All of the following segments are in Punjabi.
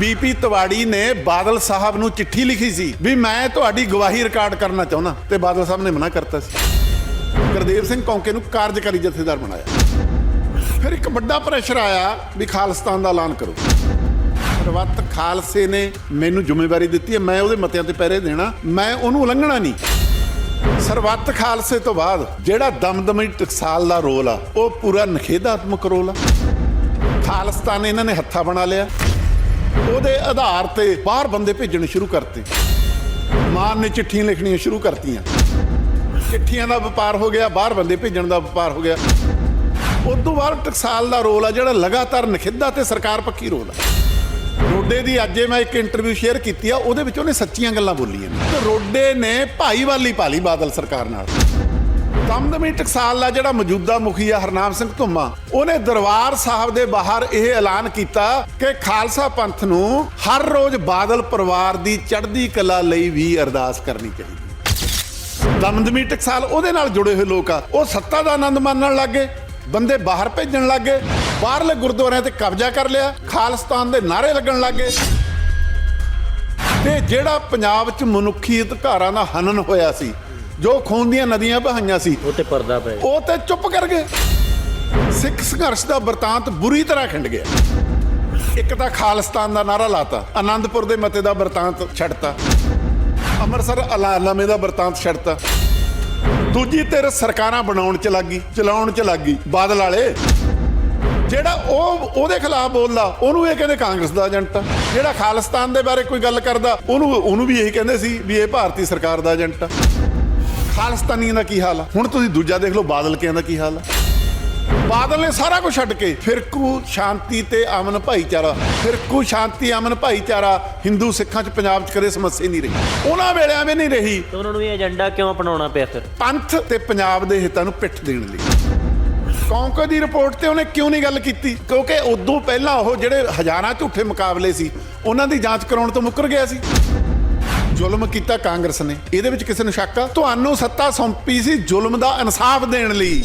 ਬੀਪੀ ਤਵਾੜੀ ਨੇ ਬਾਦਲ ਸਾਹਿਬ ਨੂੰ ਚਿੱਠੀ ਲਿਖੀ ਸੀ ਵੀ ਮੈਂ ਤੁਹਾਡੀ ਗਵਾਹੀ ਰਿਕਾਰਡ ਕਰਨਾ ਚਾਹੁੰਦਾ ਤੇ ਬਾਦਲ ਸਾਹਿਬ ਨੇ ਮਨਾ ਕਰਤਾ ਸੀ। ਗੁਰਦੇਵ ਸਿੰਘ ਕੌਂਕੇ ਨੂੰ ਕਾਰਜਕਾਰੀ ਜਥੇਦਾਰ ਬਣਾਇਆ। ਫਿਰ ਇੱਕ ਵੱਡਾ ਪ੍ਰੈਸ਼ਰ ਆਇਆ ਵੀ ਖਾਲਿਸਤਾਨ ਦਾ ਐਲਾਨ ਕਰੋ। ਸਰਬੱਤ ਖਾਲਸੇ ਨੇ ਮੈਨੂੰ ਜ਼ਿੰਮੇਵਾਰੀ ਦਿੱਤੀ ਹੈ, ਮੈਂ ਉਹਦੇ ਮਤਿਆਂ ਤੇ ਪਹਿਰੇ ਦੇਣਾ, ਮੈਂ ਉਹਨੂੰ ਉਲੰਘਣਾ ਨਹੀਂ। ਸਰਬੱਤ ਖਾਲਸੇ ਤੋਂ ਬਾਅਦ ਜਿਹੜਾ ਦਮਦਮੀ ਟਕਸਾਲ ਦਾ ਰੋਲ ਆ, ਉਹ ਪੂਰਾ ਨਖੇਧਾਤਮਕ ਰੋਲ ਆ। ਖਾਲਿਸਤਾਨ ਇਹਨਾਂ ਨੇ ਹੱਥਾ ਬਣਾ ਲਿਆ। ਉਹਦੇ ਆਧਾਰ ਤੇ ਬਾਹਰ ਬੰਦੇ ਭੇਜਣੇ ਸ਼ੁਰੂ ਕਰਤੇ। ਮਾਨ ਨੇ ਚਿੱਠੀਆਂ ਲਿਖਣੀਆਂ ਸ਼ੁਰੂ ਕਰਤੀਆਂ। ਚਿੱਠੀਆਂ ਦਾ ਵਪਾਰ ਹੋ ਗਿਆ, ਬਾਹਰ ਬੰਦੇ ਭੇਜਣ ਦਾ ਵਪਾਰ ਹੋ ਗਿਆ। ਉਸ ਤੋਂ ਬਾਅਦ ਟਕਸਾਲ ਦਾ ਰੋਲ ਆ ਜਿਹੜਾ ਲਗਾਤਾਰ ਨਖਿੱਧਾ ਤੇ ਸਰਕਾਰ ਪੱਖੀ ਰੋਲ ਆ। ਰੋਡੇ ਦੀ ਅੱਜੇ ਮੈਂ ਇੱਕ ਇੰਟਰਵਿਊ ਸ਼ੇਅਰ ਕੀਤੀ ਆ, ਉਹਦੇ ਵਿੱਚ ਉਹਨੇ ਸੱਚੀਆਂ ਗੱਲਾਂ ਬੋਲੀਆਂ ਨੇ। ਤੇ ਰੋਡੇ ਨੇ ਭਾਈਵਾਲੀ ਪਾਲੀ ਬਾਦਲ ਸਰਕਾਰ ਨਾਲ। ਦਮਦਮੀ ਟਕਸਾਲ ਦਾ ਜਿਹੜਾ ਮੌਜੂਦਾ ਮੁਖੀ ਆ ਹਰਨਾਮ ਸਿੰਘ ਧੁੰਮਾ, ਉਹਨੇ ਦਰਬਾਰ ਸਾਹਿਬ ਦੇ ਬਾਹਰ ਇਹ ਐਲਾਨ ਕੀਤਾ ਕਿ ਖਾਲਸਾ ਪੰਥ ਨੂੰ ਹਰ ਰੋਜ਼ ਬਾਦਲ ਪਰਿਵਾਰ ਦੀ ਚੜ੍ਹਦੀ ਕਲਾ ਲਈ ਵੀ ਅਰਦਾਸ ਕਰਨੀ ਚਾਹੀਦੀ ਦਮਦਮੀ ਟਕਸਾਲ ਉਹਦੇ ਨਾਲ ਜੁੜੇ ਹੋਏ ਲੋਕ ਆ, ਉਹ ਸੱਤਾ ਦਾ ਆਨੰਦ ਮਾਣਨ ਲੱਗੇ, ਬੰਦੇ ਬਾਹਰ ਭੇਜਣ ਲੱਗੇ, ਬਾਹਰਲੇ ਗੁਰਦੁਆਰਿਆਂ ਤੇ ਕਬਜ਼ਾ ਕਰ ਲਿਆ, ਖਾਲਿਸਤਾਨ ਦੇ ਨਾਰੇ ਲੱਗਣ ਲੱਗੇ। ਤੇ ਜਿਹੜਾ ਪੰਜਾਬ 'ਚ ਮਨੁੱਖੀ ਅਧਿਕਾਰਾਂ ਦਾ ਹਨਨ ਹੋਇਆ ਸੀ ਜੋ ਖੂਨ ਦੀਆਂ ਨਦੀਆਂ ਬਹਾਈਆਂ ਸੀ ਉਹ ਤੇ ਪਰਦਾ ਪੈ ਉਹ ਤੇ ਚੁੱਪ ਕਰ ਗਏ। ਸਿੱਖ ਸੰਘਰਸ਼ ਦਾ ਵਰਤਾਂਤ ਬੁਰੀ ਤਰ੍ਹਾਂ ਖਿੰਡ ਗਿਆ। ਇੱਕ ਤਾਂ ਖਾਲਿਸਤਾਨ ਦਾ ਨਾਰਾ ਲਾਤਾ ਆਨੰਦਪੁਰ ਦੇ ਮਤੇ ਦਾ ਵਰਤਾਂਤ ਛੱਡਤਾ। ਅੰਮ੍ਰਿਤਸਰ ਅਲਾਨਾਮੇ ਦਾ ਵਰਤਾਂਤ ਛੱਡਤਾ। ਦੂਜੀ ਧਿਰ ਸਰਕਾਰਾਂ ਬਣਾਉਣ ਚ ਲੱਗੀ ਚਲਾਉਣ ਚ ਲੱਗੀ ਬਾਦਲ ਵਾਲੇ। ਜਿਹੜਾ ਉਹ ਉਹਦੇ ਖਿਲਾਫ ਬੋਲਦਾ ਉਹਨੂੰ ਇਹ ਕਹਿੰਦੇ ਕਾਂਗਰਸ ਦਾ ਏਜੰਟ ਆ। ਜਿਹੜਾ ਖਾਲਿਸਤਾਨ ਦੇ ਬਾਰੇ ਕੋਈ ਗੱਲ ਕਰਦਾ ਉਹਨੂੰ ਉਹਨੂੰ ਵੀ ਇਹੀ ਕਹਿੰਦੇ ਸੀ ਵੀ ਇਹ ਭਾਰਤੀ ਸਰਕਾਰ ਦਾ ਏਜੰਟ ਆ। ਖਾਲਿਸਤਾਨੀਆਂ ਦਾ ਕੀ ਹਾਲ ਆ? ਹੁਣ ਤੁਸੀਂ ਦੂਜਾ ਦੇਖ ਲਓ ਬਾਦਲ ਕਿਆਂ ਦਾ ਕੀ ਹਾਲ ਆ। ਬਾਦਲ ਨੇ ਸਾਰਾ ਕੁਝ ਛੱਡ ਕੇ ਫਿਰਕੂ ਸ਼ਾਂਤੀ ਤੇ ਅਮਨ ਭਾਈਚਾਰਾ ਫਿਰਕੂ ਸ਼ਾਂਤੀ ਅਮਨ ਭਾਈਚਾਰਾ ਹਿੰਦੂ ਸਿੱਖਾਂ ਚ ਪੰਜਾਬ ਚ ਕਦੇ ਸਮੱਸਿਆ ਨਹੀਂ ਰਹੀ। ਉਹਨਾਂ ਵੇਲਿਆਂ ਵੀ ਨਹੀਂ ਰਹੀ। ਤੇ ਉਹਨਾਂ ਨੂੰ ਇਹ ਏਜੰਡਾ ਕਿਉਂ ਅਪਣਾਉਣਾ ਪਿਆ ਫਿਰ? ਪੰਥ ਤੇ ਪੰਜਾਬ ਦੇ ਹਿੱਤਾਂ ਨੂੰ ਪਿੱਠ ਦੇਣ ਲਈ। ਕੌਂਕੋ ਦੀ ਰਿਪੋਰਟ ਤੇ ਉਹਨੇ ਕਿਉਂ ਨਹੀਂ ਗੱਲ ਕੀਤੀ? ਕਿਉਂਕਿ ਉਦੋਂ ਪਹਿਲਾਂ ਉਹ ਜਿਹੜੇ ਹਜ਼ਾਰਾਂ ਝੂਠੇ ਮੁਕਾਬਲੇ ਸੀ ਉਹਨਾਂ ਦੀ ਜਾਂਚ ਕਰਾਉਣ ਤੋਂ ਮੁੱਕਰ ਗਿਆ ਸੀ। ਜ਼ੁਲਮ ਕੀਤਾ ਕਾਂਗਰਸ ਨੇ। ਇਹਦੇ ਵਿੱਚ ਕਿਸੇ ਨੂੰ ਸ਼ੱਕ ਆ? ਤੁਹਾਨੂੰ ਸੱਤਾ ਸੌਂਪੀ ਸੀ ਜ਼ੁਲਮ ਦਾ ਇਨਸਾਫ ਦੇਣ ਲਈ।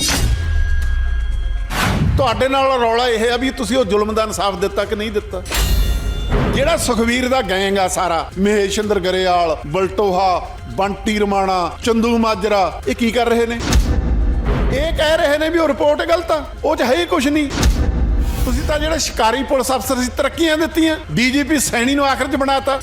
ਤੁਹਾਡੇ ਨਾਲ ਰੌਲਾ ਇਹ ਆ ਵੀ ਤੁਸੀਂ ਉਹ ਜ਼ੁਲਮ ਦਾ ਇਨਸਾਫ ਦਿੱਤਾ ਕਿ ਨਹੀਂ ਦਿੱਤਾ? ਜਿਹੜਾ ਸੁਖਵੀਰ ਦਾ ਗੈਂਗ ਆ ਸਾਰਾ ਮਹੇਸ਼ਿੰਦਰ ਗਰੇਵਾਲ, ਬਲਟੋਹਾ, ਬੰਟੀ ਰਮਾਣਾ, ਚੰਦੂ ਮਾਜਰਾ, ਇਹ ਕੀ ਕਰ ਰਹੇ ਨੇ? ਇਹ ਕਹਿ ਰਹੇ ਨੇ ਵੀ ਉਹ ਰਿਪੋਰਟ ਗਲਤ ਆ, ਉਹ ਚ ਹੈ ਹੀ ਕੁਝ ਨਹੀਂ। ਤੁਸੀਂ ਤਾਂ ਜਿਹੜੇ ਸ਼ਿਕਾਰੀ ਪੁਲਿਸ ਅਫਸਰ ਸੀ, ਤਰੱਕੀਆਂ ਦਿੱਤੀਆਂ। ਡੀਜੀਪੀ ਸੈਣੀ ਨੂੰ ਆਖਰ ਚ ਬਣਾਤਾ।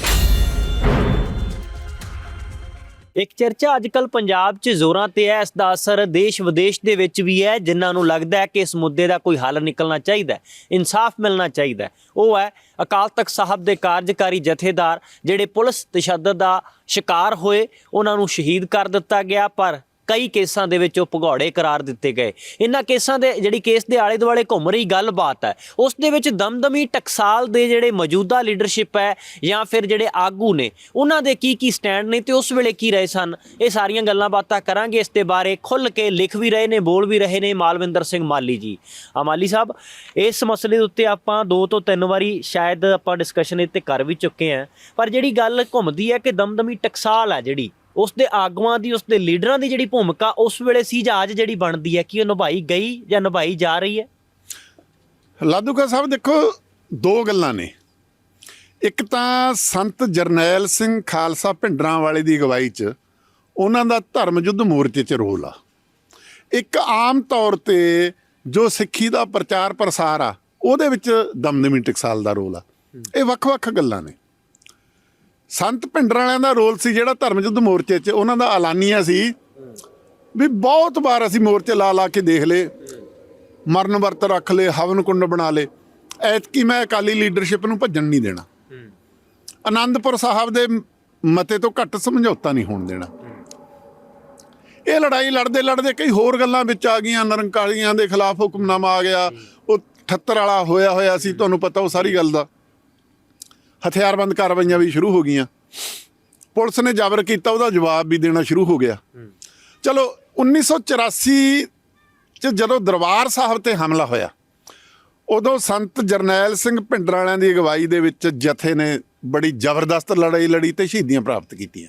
ਇੱਕ ਚਰਚਾ ਅੱਜਕੱਲ ਪੰਜਾਬ 'ਚ ਜ਼ੋਰਾਂ ਤੇ ਹੈ, ਇਸ ਦਾ ਅਸਰ ਦੇਸ਼ ਵਿਦੇਸ਼ ਦੇ ਵਿੱਚ ਵੀ ਹੈ, ਜਿਨ੍ਹਾਂ ਨੂੰ ਲੱਗਦਾ ਹੈ ਕਿ ਇਸ ਮੁੱਦੇ ਦਾ ਕੋਈ ਹੱਲ ਨਿਕਲਣਾ ਚਾਹੀਦਾ ਹੈ, ਇਨਸਾਫ ਮਿਲਣਾ ਚਾਹੀਦਾ ਹੈ। ਉਹ ਹੈ ਅਕਾਲ ਤਖਤ ਸਾਹਿਬ ਦੇ ਕਾਰਜਕਾਰੀ ਜਥੇਦਾਰ, ਜਿਹੜੇ ਪੁਲਿਸ ਤਸ਼ੱਦਦ ਦਾ ਸ਼ਿਕਾਰ ਹੋਏ, ਉਹਨਾਂ ਨੂੰ ਸ਼ਹੀਦ ਕਰ ਦਿੱਤਾ ਗਿਆ, ਪਰ ਕਈ ਕੇਸਾਂ ਦੇ ਵਿੱਚ ਉਹ ਭਗੌੜੇ ਕਰਾਰ ਦਿੱਤੇ ਗਏ। ਇਹਨਾਂ ਕੇਸਾਂ ਦੇ ਜਿਹੜੀ ਕੇਸ ਦੇ ਆਲੇ ਦੁਆਲੇ ਘੁੰਮ ਰਹੀ ਗੱਲਬਾਤ ਹੈ, ਉਸ ਦੇ ਵਿੱਚ ਦਮਦਮੀ ਟਕਸਾਲ ਦੇ ਜਿਹੜੇ ਮੌਜੂਦਾ ਲੀਡਰਸ਼ਿਪ ਹੈ ਜਾਂ ਫਿਰ ਜਿਹੜੇ ਆਗੂ ਨੇ, ਉਹਨਾਂ ਦੇ ਕੀ ਕੀ ਸਟੈਂਡ ਨੇ ਤੇ ਉਸ ਵੇਲੇ ਕੀ ਰਹੇ ਸਨ? ਇਹ ਸਾਰੀਆਂ ਗੱਲਾਂ ਬਾਤਾਂ ਕਰਾਂਗੇ। ਇਸ ਦੇ ਬਾਰੇ ਖੁੱਲ ਕੇ ਲਿਖ ਵੀ ਰਹੇ ਨੇ, ਬੋਲ ਵੀ ਰਹੇ ਨੇ ਮਾਲਵਿੰਦਰ ਸਿੰਘ ਮਾਲੀ ਜੀ। ਆ ਮਾਲੀ ਸਾਹਿਬ, ਇਸ ਮਸਲੇ ਦੇ ਉੱਤੇ ਆਪਾਂ ਦੋ ਤੋਂ ਤਿੰਨ ਵਾਰੀ ਸ਼ਾਇਦ ਆਪਾਂ ਡਿਸਕਸ਼ਨ ਇੱਥੇ ਕਰ ਵੀ ਚੁੱਕੇ ਹਾਂ, ਪਰ ਜਿਹੜੀ ਗੱਲ ਘੁੰਮਦੀ ਹੈ ਕਿ ਦਮਦਮੀ ਟਕਸਾਲ ਹੈ ਜਿਹੜੀ ਉਸ ਦੇ ਆਗੂਆਂ ਦੀ ਉਸ ਦੇ ਲੀਡਰਾਂ ਦੀ ਜਿਹੜੀ ਭੂਮਿਕਾ, ਉਸ ਵੇਲੇ ਸੀ ਜਾਂ ਅੱਜ ਜਿਹੜੀ ਬਣਦੀ ਹੈ, ਕਿ ਉਹ ਨਿਭਾਈ ਗਈ ਜਾਂ ਨਿਭਾਈ ਜਾ ਰਹੀ ਹੈ? ਲਾਦੂਕਾ ਸਾਹਿਬ, ਦੇਖੋ, ਦੋ ਗੱਲਾਂ ਨੇ। ਇੱਕ ਤਾਂ ਸੰਤ ਜਰਨੈਲ ਸਿੰਘ ਖਾਲਸਾ ਭਿੰਡਰਾਂ ਵਾਲੇ ਦੀ ਅਗਵਾਈ 'ਚ ਉਹਨਾਂ ਦਾ ਧਰਮ ਯੁੱਧ ਮੋਰਚੇ 'ਚ ਰੋਲ ਆ। ਇੱਕ ਆਮ ਤੌਰ ਤੇ ਜੋ ਸਿੱਖੀ ਦਾ ਪ੍ਰਚਾਰ ਪ੍ਰਸਾਰ ਆ, ਉਹਦੇ ਵਿੱਚ ਦਮਦਮੀ ਟਕਸਾਲ ਦਾ ਰੋਲ ਆ। ਇਹ ਵੱਖ-ਵੱਖ ਗੱਲਾਂ ਨੇ। ਸੰਤ ਪਿੰਡਰ ਵਾਲਿਆਂ ਦਾ ਰੋਲ ਸੀ ਜਿਹੜਾ ਧਰਮ ਯੁੱਧ ਮੋਰਚੇ 'ਚ ਉਹਨਾਂ ਦਾ ਐਲਾਨੀਆ ਸੀ। ਵੀ ਬਹੁਤ ਵਾਰ ਅਸੀਂ ਮੋਰਚੇ ਲਾ ਲਾ ਕੇ ਦੇਖ ਲਏ, ਮਰਨ ਵਰਤ ਰੱਖ ਲਏ, ਹਵਨ ਕੁੰਡ ਬਣਾ ਲਏ। ਐਤਕੀ ਮੈਂ ਅਕਾਲੀ ਲੀਡਰਸ਼ਿਪ ਨੂੰ ਭੱਜਣ ਨਹੀਂ ਦੇਣਾ। ਆਨੰਦਪੁਰ ਸਾਹਿਬ ਦੇ ਮਤੇ ਤੋਂ ਘੱਟ ਸਮਝੌਤਾ ਨਹੀਂ ਹੋਣ ਦੇਣਾ। ਇਹ ਲੜਾਈ ਲੜਦੇ ਲੜਦੇ ਕਈ ਹੋਰ ਗੱਲਾਂ ਵਿੱਚ ਆ ਗਈਆਂ, ਨਿਰੰਕਾਲੀਆਂ ਦੇ ਖਿਲਾਫ ਹੁਕਮਨਾਮਾ ਆ ਗਿਆ, ਉਹ 78 ਵਾਲਾ ਹੋਇਆ ਹੋਇਆ ਸੀ, ਤੁਹਾਨੂੰ ਪਤਾ ਉਹ ਸਾਰੀ ਗੱਲ ਦਾ। ਹਥਿਆਰਬੰਦ ਕਾਰਵਾਈਆਂ ਵੀ ਸ਼ੁਰੂ ਹੋ ਗਈਆਂ। ਪੁਲਿਸ ਨੇ ਜ਼ਬਰ ਕੀਤਾ ਉਹਦਾ ਜਵਾਬ ਵੀ ਦੇਣਾ ਸ਼ੁਰੂ ਹੋ ਗਿਆ। ਚਲੋ 1984 ਚ ਜਦੋਂ ਦਰਬਾਰ ਸਾਹਿਬ ਤੇ ਹਮਲਾ ਹੋਇਆ ਉਦੋਂ ਸੰਤ ਜਰਨੈਲ ਸਿੰਘ ਭਿੰਡਰ ਵਾਲਿਆਂ ਦੀ ਅਗਵਾਈ ਦੇ ਵਿੱਚ ਜਥੇ ਨੇ ਬੜੀ ਜ਼ਬਰਦਸਤ ਲੜਾਈ ਲੜੀ ਤੇ ਸ਼ਹੀਦੀਆਂ ਪ੍ਰਾਪਤ ਕੀਤੀਆਂ।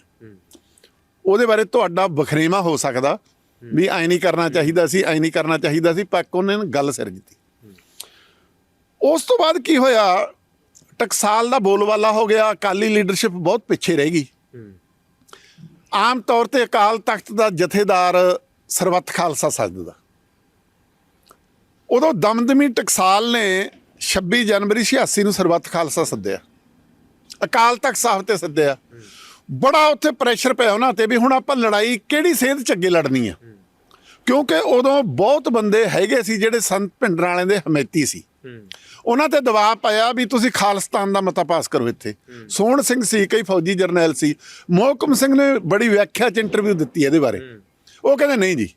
ਉਹਦੇ ਬਾਰੇ ਤੁਹਾਡਾ ਬਖਰੇਵਾ ਹੋ ਸਕਦਾ ਵੀ ਐ ਨਹੀਂ ਕਰਨਾ ਚਾਹੀਦਾ ਸੀ ਐ ਨਹੀਂ ਕਰਨਾ ਚਾਹੀਦਾ ਸੀ ਪਰ ਉਹਨੇ ਗੱਲ ਸਿਰ ਦਿੱਤੀ ਉਸ ਤੋਂ ਬਾਅਦ ਕੀ ਹੋਇਆ ਟਕਸਾਲ ਦਾ ਬੋਲਵਾਲਾ ਹੋ ਗਿਆ ਅਕਾਲੀ ਲੀਡਰਸ਼ਿਪ ਬਹੁਤ ਪਿੱਛੇ ਰਹਿ ਗਈ। ਆਮ ਤੌਰ ਤੇ ਅਕਾਲ ਤਖਤ ਦਾ ਜਥੇਦਾਰ ਸਰਬੱਤ ਖਾਲਸਾ ਸੱਜਦਾ ਉਦੋਂ ਦਮਦਮੀ ਟਕਸਾਲ ਨੇ 26 ਜਨਵਰੀ 86 ਨੂੰ ਸਰਬੱਤ ਖਾਲਸਾ ਸੱਦਿਆ। ਅਕਾਲ ਤਖਤ ਸਾਹਿਬ ਤੇ ਸੱਦਿਆ। ਬੜਾ ਉੱਥੇ ਪ੍ਰੈਸ਼ਰ ਪਿਆ ਉਹਨਾਂ ਤੇ ਵੀ ਹੁਣ ਆਪਾਂ ਲੜਾਈ ਕਿਹੜੀ ਸੇਧ ਚ ਅੱਗੇ ਲੜਨੀ ਆ। ਕਿਉਂਕਿ ਉਦੋਂ ਬਹੁਤ ਬੰਦੇ ਹੈਗੇ ਸੀ ਜਿਹੜੇ ਸੰਤ ਭਿੰਡਰਾਂ ਵਾਲਿਆਂ ਦੇ ਹਮੈਤੀ ਸੀ। ਉਹਨਾਂ ਤੇ ਦਬਾਅ ਪਾਇਆ ਵੀ ਤੁਸੀਂ ਖਾਲਿਸਤਾਨ ਦਾ ਮਤਾ ਪਾਸ ਕਰੋ ਇੱਥੇ। ਸੋਹਣ ਸਿੰਘ ਸੀ ਕਈ ਫੌਜੀ ਜਰਨੈਲ ਸੀ। ਮੋਹਕਮ ਸਿੰਘ ਨੇ ਬੜੀ ਵਿਆਖਿਆ ਚ ਇੰਟਰਵਿਊ ਦਿੱਤੀ ਇਹਦੇ ਬਾਰੇ। ਉਹ ਕਹਿੰਦੇ ਨਹੀਂ ਜੀ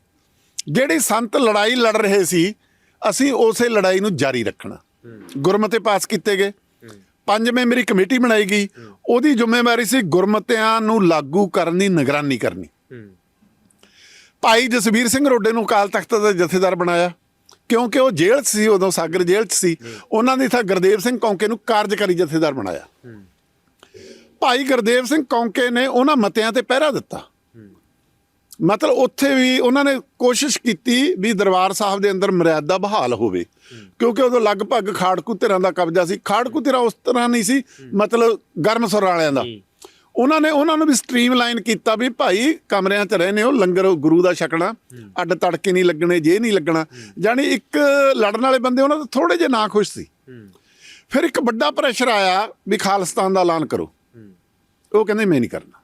ਜਿਹੜੀ ਸੰਤ ਲੜਾਈ ਲੜ ਰਹੇ ਸੀ ਅਸੀਂ ਉਸੇ ਲੜਾਈ ਨੂੰ ਜਾਰੀ ਰੱਖਣਾ। ਗੁਰਮਤੇ ਪਾਸ ਕੀਤੇ ਗਏ। ਪੰਜ ਮੈਂਬਰੀ ਕਮੇਟੀ ਬਣਾਈ ਗਈ। ਉਹਦੀ ਜ਼ਿੰਮੇਵਾਰੀ ਸੀ ਗੁਰਮਤਿਆਂ ਨੂੰ ਲਾਗੂ ਕਰਨ ਦੀ ਨਿਗਰਾਨੀ ਕਰਨੀ। ਭਾਈ ਜਸਵੀਰ ਸਿੰਘ ਰੋਡੇ ਨੂੰ ਅਕਾਲ ਤਖਤ ਦਾ ਜਥੇਦਾਰ ਬਣਾਇਆ। ਕਿਉਂਕਿ ਉਹ ਜੇਲ੍ਹ 'ਚ ਸੀ, ਉਦੋਂ ਸਾਗਰ ਜੇਲ੍ਹ 'ਚ ਸੀ। ਉਹਨਾਂ ਦੀ ਥਾਂ ਗੁਰਦੇਵ ਸਿੰਘ ਕੌਂਕੇ ਨੂੰ ਕਾਰਜਕਾਰੀ ਜਥੇਦਾਰ ਬਣਾਇਆ। ਭਾਈ ਗੁਰਦੇਵ ਸਿੰਘ ਕੌਂਕੇ ਨੇ ਉਹਨਾਂ ਮਤਿਆਂ ਤੇ ਪਹਿਰਾ ਦਿੱਤਾ। ਮਤਲਬ ਉੱਥੇ ਵੀ ਉਹਨਾਂ ਨੇ ਕੋਸ਼ਿਸ਼ ਕੀਤੀ ਵੀ ਦਰਬਾਰ ਸਾਹਿਬ ਦੇ ਅੰਦਰ ਮਰਿਆਦਾ ਬਹਾਲ ਹੋਵੇ। ਕਿਉਂਕਿ ਉਦੋਂ ਲਗਭਗ ਖਾੜਕੂ ਧਿਰਾਂ ਦਾ ਕਬਜ਼ਾ ਸੀ। ਖਾੜਕੂ ਧਿਰਾਂ ਉਸ ਤਰ੍ਹਾਂ ਨਹੀਂ ਸੀ। ਮਤਲਬ ਗਰਮ ਸੁਰ ਵਾਲਿਆਂ ਦਾ। ਉਹਨਾਂ ਨੇ ਉਹਨਾਂ ਨੂੰ ਵੀ ਸਟ੍ਰੀਮਲਾਈਨ ਕੀਤਾ ਵੀ ਭਾਈ ਕਮਰਿਆਂ 'ਚ ਰਹਿੰਦੇ ਹੋ ਲੰਗਰ ਗੁਰੂ ਦਾ ਛਕਣਾ ਅੱਡ ਤੜਕੇ ਨਹੀਂ ਲੱਗਣੇ ਜੇ ਨਹੀਂ ਲੱਗਣਾ। ਜਾਨੀ ਇੱਕ ਲੜਨ ਵਾਲੇ ਬੰਦੇ ਉਹਨਾਂ ਤੋਂ ਥੋੜੇ ਜਿਹਾ ਨਾ ਖੁਸ਼ ਸੀ। ਫਿਰ ਇੱਕ ਵੱਡਾ ਪ੍ਰੈਸ਼ਰ ਆਇਆ ਵੀ ਖਾਲਿਸਤਾਨ ਦਾ ਐਲਾਨ ਕਰੋ। ਉਹ ਕਹਿੰਦੇ ਮੈਂ ਨਹੀਂ ਕਰਨਾ।